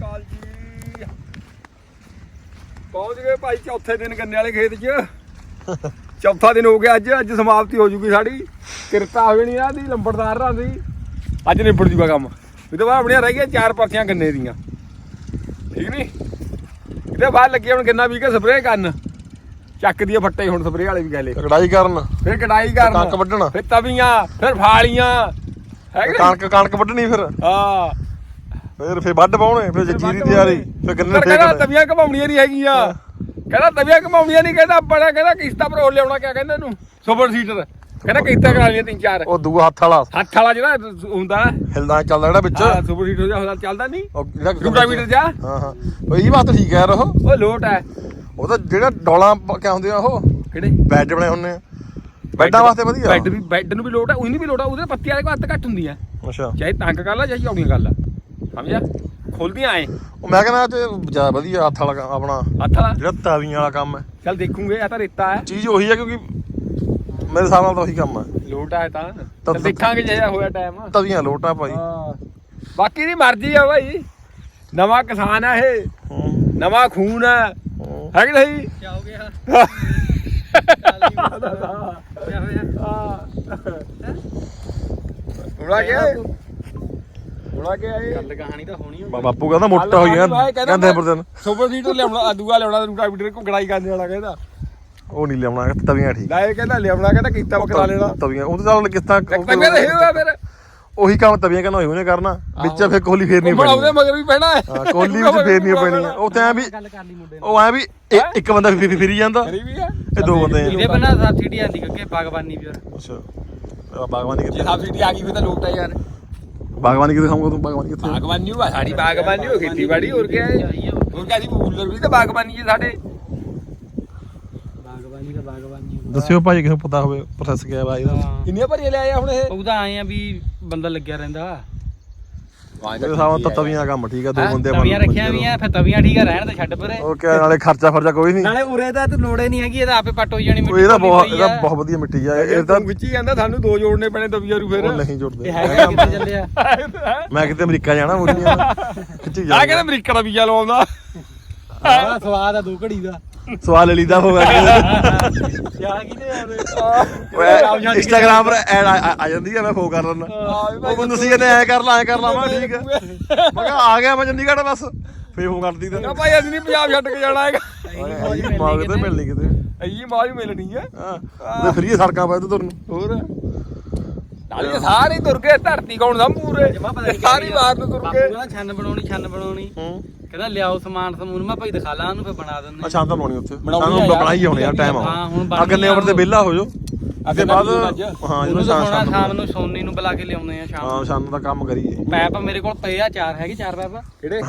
ਅਕਾਲ ਜੀ। ਪਹੁੰਚ ਗਏ ਭਾਈ ਚੌਥੇ ਦਿਨ ਗੰਨੇ ਵਾਲੇ ਖੇਤ 'ਚ। ਚੌਥਾ ਦਿਨ ਹੋ ਗਿਆ ਅੱਜ ਅੱਜ ਸਮਾਪਤੀ ਹੋ ਜੂਗੀ ਸਾਡੀ। ਕਿਰਤਾ ਹੋ ਜਣੀ ਆ ਦੀ ਲੰਬੜਦਾਰ ਰਾਂ ਦੀ। ਅੱਜ ਨਿਬੜ ਜੂਗਾ ਕੰਮ। ਇਹਦੇ ਬਾਅਦ ਆਪਣੀਆਂ ਰਹਿ ਗਈਆਂ ਚਾਰ ਪਰਚੀਆਂ ਗੰਨੇ ਦੀਆਂ। ਠੀਕ ਨਹੀਂ ਇਹਦੇ ਬਾਅਦ ਲੱਗੇ ਹੁਣ ਗੰਨਾ ਵੀ ਕੇ ਸਪਰੇਅ ਕਰਨ। ਚੱਕ ਦੀ ਫੱਟੇ ਹੁਣ ਸਪਰੇਅ ਵਾਲੇ ਵੀ ਗਾਲੇ ਕੜਾਈ ਕਰਨ। ਫਿਰ ਕਢਾਈ ਕਰਨ। ਕਣਕ ਵੱਢਣਾ। ਫਿਰ ਤਵੀਆਂ ਫਿਰ ਫਾਲੀਆਂ? ਕਣਕ ਕਣਕ ਵੱਢਣੀ ਫਿਰ। ਹਾਂ। ਫਿਰ ਫਿਰ ਵੱਢ ਪਾਉਣੇ ਫਿਰ ਜੀਰੀ ਤਿਆਰੀ ਫਿਰ ਗੰਨੇ ਕਹਿੰਦਾ ਤਵੀਆਂ ਘਮਾਉਣੀਆਂ ਨਹੀਂ ਹੈਗੀਆਂ। ਕਹਿੰਦਾ ਤਵੀਆਂ ਘਮਾਉਣੀਆਂ ਨਹੀਂ ਕਹਿੰਦਾ ਬੜਾ ਕਹਿੰਦਾ ਕਿਸ਼ਤਾ ਪਰ ਲਿਆਉਣਾ ਕਿਆ ਕਹਿੰਦੇ ਇਹਨੂੰ? Super seater. ਕਹਿੰਦਾ ਕਿਸ਼ਤਾ ਕਰਾ ਲਈਆਂ ਤਿੰਨ ਚਾਰ। ਉਹ ਦੂਆ ਹੱਥ ਵਾਲਾ। ਹੱਥ ਵਾਲਾ ਜਿਹੜਾ ਹੁੰਦਾ। ਹਿਲਦਾ ਚੱਲਦਾ ਜਿਹੜਾ ਵਿੱਚ। ਹਾਂ ਸੁਪਰ ਸੀਟਰ ਜਿਹਾ ਹੁੰਦਾ ਚੱਲਦਾ ਨਹੀਂ। ਉਹ ਜਿਹੜਾ ਰੂਟਾਵੀਟਰ ਜਾ ਹਾਂ ਹਾਂ। ਉਹ ਇਹ ਬਾਤ ਠੀਕ ਹੈ ਯਾਰ ਉਹ। ਉਹ ਲੋਟ ਹੈ। ਉਹ ਤਾਂ ਜਿਹੜਾ ਡੋਲਾਂ ਕਿਆ ਹੁੰਦੀਆਂ ਉਹ? ਕਿਹੜੇ? ਬੈੱਡ ਬਣੇ ਹੁੰਦੇ ਆ। ਬੈੱਡਾਂ ਵਾਸਤੇ ਵਧੀਆ। ਬੈੱਡ ਵੀ ਬੈੱਡ ਨੂੰ ਵੀ ਲੋਟ ਹੈ ਉਹਨੂੰ ਵੀ ਲੋਟ ਹੈ ਉਹਦੇ ਪੱਤੀ ਵਾਲੇ ਘੱਟ ਘੱਟ ਹੁੰਦੀਆਂ ਅੱਛਾ। ਚਾਹੇ ਤੰਗ ਕਰ ਲਾ ਚਾਹੇ ਚੌੜੀਆਂ ਕਰ ਲਾ। ਸਮਝਿਆ? ਖੁੱਲਦੀਆਂ ਐ? ਉਹ ਮੈਂ ਕਹਿੰਦਾ ਤੇ ਜ਼ਿਆਦਾ ਵਧੀਆ ਹੱਥ ਵਾਲਾ ਕੰਮ ਆਪਣਾ ਹੱਥ ਵਾਲਾ? ਜਿਹੜਾ ਤਾਵੀਆਂ ਵਾਲਾ ਕੰਮ ਹੈ। ਚੱਲ ਦੇਖੂਗੇ ਆ ਤਾਂ ਰੇਤਾ ਹੈ। ਚੀਜ਼ ਉਹੀ ਹੈ ਕਿਉਂਕਿ ਮੇਰੇ ਹਿਸਾਬ ਨਾਲ ਤਾਂ ਉਹੀ ਕੰਮ ਹੈ। ਲੋਟ ਹੈ ਤਾਂ। ਤਾਂ- ਚੱਲ ਦੇਖਾਂਗੇ ਜੇ ਹੋਇਆ ਟਾਈਮ ਤਵੀਆਂ ਲੋਟਾਂ ਭਾਈ। ਹਾਂ। ਬਾਕੀ ਦੀ ਮਰਜ਼ੀ ਆ ਭਾਈ। ਨਵਾਂ ਕਿਸਾਨ ਆ ਇਹ। ਹੂੰ, ਨਵਾਂ ਖੂਨ ਹੈ। ਹੂੰ। ਹੈ ਕਿ ਨਹੀਂ? ਕੀ ਹੋ ਗਿਆ? ਉੜਾ ਗਿਆ? ਉੜਾ ਗਿਆ ਇਹ ਗੱਲ ਕਹਾਣੀ ਤਾਂ ਹੋਣੀ ਬਾ- ਬਾਪੂ ਕਹਿੰਦਾ ਮੋਟਾ ਹੋ ਗਿਆ ਕਹਿੰਦੇ ਪਰ ਦਿਨ ਸੁਪਰ ਸੀਟਰ ਲਿਆਉਣਾ ਦੂਆ ਲਿਆਉਣਾ ਰੂਟਾ ਵੀਟਰ ਕੋ ਗੜਾਈ ਕਰਨ ਵਾਲਾ ਕਹਿੰਦਾ। ਉਹ ਨਹੀਂ ਲਿਆਉਣਾ ਤਵੀਆਂ ਠੀਕ। ਲੈ ਇਹ ਕਹਿੰਦਾ ਲਿਆਉਣਾ ਕਹਿੰਦਾ ਕੀਤਾ ਬਕਰਾ ਲੈਣਾ। ਤਵੀਆਂ ਉਹ ਤਾਂ ਚੱਲ ਕਿਸ ਤਰ੍ਹਾਂ ਤੰਗੇ ਰਹੇ ਹੋਇਆ ਫਿਰ। ਉਹੀ ਕੰਮ ਤਵੀਆਂ ਕਹਿੰਦਾ ਉਹੀ ਕਰਨਾ ਵਿੱਚ ਫਿਰ ਕੋਹਲੀ ਫੇਰਨੀ ਘੁੰਮਣ ਪੈਣੀ। ਉਹਦੇ ਮਗਰ ਵੀ ਪੈਣਾ ਹੈ। ਹਾਂ ਕੋਹਲੀ ਵਿੱਚ ਫੇਰਨੀ ਪੈਣੀ। ਆ ਉਹ ਤਾਂ ਐਂ ਵੀ ਗੱਲ ਕਰ ਲਈ ਮੁੰਡੇ ਉਹ ਐ ਵੀ ਇੱਕ- ਬੰਦਾ ਫਿਰ ਫਿਰੀ ਜਾਂਦਾ। ਕਰੀ ਵੀ ਹੈ। ਇਹ ਦੋ ਬੰਦੇ। ਇਹਦੇ ਬਣਾ ਸਬਸਿਡੀ ਆਂਦੀ ਕਿ ਬਾਗਬਾਨੀ ਵੀ ਅੱਛਾ। ਬਾਗਬਾਨੀ ਕਿੱਥੇ? ਸਬਸਿਡੀ ਆ ਗਈ ਫਿਰ ਤਾਂ ਲੋਟ ਯਾਰ। ਬਾਗਬਾਨੀ ਕਿੱਥੇ ਖਾਊਂਗਾ ਤੂੰ? ਬਾਗਬਾਨੀ ਕਿੱਥੇ? ਬਾਗਬਾਨੀ ਹੋਆ ਸਾਡੀ ਬਾਗਬਾਨੀ ਹੋ ਖੇਤੀਬਾੜੀ ਹੋਰ ਕਿਆ ਹੈ? ਹੋਰ ਕਿਆ ਬੂਲਰ ਵੀ ਤਾਂ ਬਾਗਬਾਨੀ ਹੈ ਸਾਡੇ। ਬਾਗਬਾਨੀ ਦਾ ਬਾਗਬਾਨੀ ਦੱਸਿਓ ਭਾਈ ਕਿਸੇ ਨੂੰ ਪਤਾ ਹੋਵੇ ਪ੍ਰੋਸੈਸ ਕਿਆ ਬਾਈ ਦਾ ਕਿੰਨੀਆਂ ਭਰੀਆਂ ਲਿਆਏ ਆ ਹੁਣ ਇਹ? ਉਹਦਾ ਆਏ ਆ ਵੀ ਬੰਦਾ ਲੱਗਿਆ ਰਹਿੰਦਾ ਮੇਰੇ ਹਿਸਾਬ ਨਾਲ ਤਾਂ ਤਵੀਆਂ ਕੰਮ ਠੀਕ ਆ ਦੋ ਹੈਂ? ਬੰਦੇ ਤਵੀਆਂ ਰੱਖੀਆਂ ਵੀ ਆ ਫਿਰ ਤਵੀਆਂ ਠੀਕ ਆ ਰਹਿਣ ਤੇ ਛੱਡ ਪਰੇ। ਕਿਆ ਨਾਲੇ ਖਰਚਾ ਫਰਚਾ ਕੋਈ ਨਹੀਂ। ਨਾਲੇ ਉਰੇ ਦਾ ਤੇ ਲੋੜੇ ਨਹੀਂ ਹੈਗੀ ਇਹਦਾ ਆਪੇ ਪੱਟ ਹੋਈ ਜਾਣੀ ਉਹ ਇਹਦਾ ਬਹੁਤ ਇਹਦਾ ਆ। ਬਹੁਤ ਵਧੀਆ ਮਿੱਟੀ ਆ ਇਹ ਤਾਂ ਵਿੱਚ ਹੀ ਜਾਂਦਾ ਸਾਨੂੰ ਦੋ ਜੋੜਨੇ ਪੈਣੇ ਤਵੀਆਂ ਨੂੰ ਫਿਰ। ਉਹ ਨਹੀਂ ਜੁੜਦੇ। ਇਹ ਹੈਗਾ ਕਿੱਥੇ ਚੱਲਿਆ ਮੈਂ ਕਿਤੇ ਅਮਰੀਕਾ ਜਾਣਾ ਮੁਰਨੀਆਂ ਖਿੱਚੀ ਆ ਜਾ ਕਹਿੰਦਾ ਅਮਰੀਕਾ ਦਾ ਵੀਜ਼ਾ ਲਵਾਉਂਦਾ ਸਵਾਦ ਆ ਦੋ ਘੜੀ ਦਾ। ਸਵਾਲ ਲੈ ਲੀਦਾ ਹੋਗਾ ਯਾ ਕਿਤੇ ਯਾਰ? ਇੰਸਟਾਗ੍ਰਾਮ ਪਰ ਐਡ ਆ ਜਾਂਦੀ ਆ ਮੈਂ ਫੋਨ ਕਰ ਲੈਣਾ ਉਹ ਬੰਦ ਸੀ ਇਹਨੇ ਐ ਕਰ ਲਾ ਐ ਕਰ ਲਾ ਮੈਂ ਠੀਕ ਮੈਂ ਕਿਹਾ ਆ ਗਿਆ ਮੈਂ ਚੰਡੀਗੜ੍ਹ ਬਸ। ਫੇਰ ਫੋਨ ਕਰਦੀ ਤਾਂ। ਕਾ ਭਾਈ ਅਸੀਂ ਨਹੀਂ ਪੰਜਾਬ ਛੱਡ ਕੇ ਜਾਣਾ ਹੈਗਾ। ਮਾਂ ਕਿਤੇ ਮਿਲਣੀ ਕਿਤੇ। ਅਈ ਮੌਜ ਮਿਲਣੀ ਹੈ ਹਾਂ ਉਹਦੇ ਫਰੀ ਸੜਕਾਂ ਪਾ ਤੁਹਾਨੂੰ ਹੋਰ? ਨਾਲੇ ਸਾਰੇ ਤੁਰ ਕੇ ਧਰਤੀ ਕੌਣ ਦਾ ਪੂਰੇ ਸਾਰੀ ਬਾਹਰ ਨੂੰ ਤੁਰ ਕਹਿੰਦਾ ਛੰਨ ਬਣਾਉਣੀ ਛੰਨ ਬਣਾਉਣੀ। ਹੂੰ। ਕਹਿੰਦਾ ਲਿਆਓ ਸਮਾਨ ਸਮੂਨ ਮੈਂ ਭਾਈ ਦਿਖਾ ਲਾਂ ਉਹਨੂੰ ਫਿਰ ਬਣਾ ਦਿੰਦੇ ਸ਼ਾਮ ਤਾਂ ਲਾਉਣੀ ਉੱਥੇ। ਬਣਾਉਣੀ ਸਾਨੂੰ ਆ ਯਾਰ। ਬਣਾਈ ਆਉਣੀ ਆ ਟਾਈਮ ਹਾਂ, ਆ। ਹੁਣ ਬਣ ਆ। ਉੱਪਰ ਤੇ ਵਿਹਲਾ ਹੋ ਜਾਓ। ਅੱਗੇ ਬਾਅਦ। ਹਾਂ ਜਦੋਂ ਸ਼ਾਮ ਸ਼ਾਮ ਨੂੰ ਸੋਨੀ ਨੂੰ ਬੁਲਾ ਕੇ ਲਿਆਉਂਦੇ ਆ ਸ਼ਾਮ ਹਾਂ ਸ਼ਾਮ ਦਾ ਕੰਮ ਕਰੀਏ। ਪੈਪ ਮੇਰੇ ਕੋਲ ਪਏ ਆ ਚਾਰ ਹੈਗੇ ਚਾਰ ਪੈਪ। ਕਿਹੜੇ?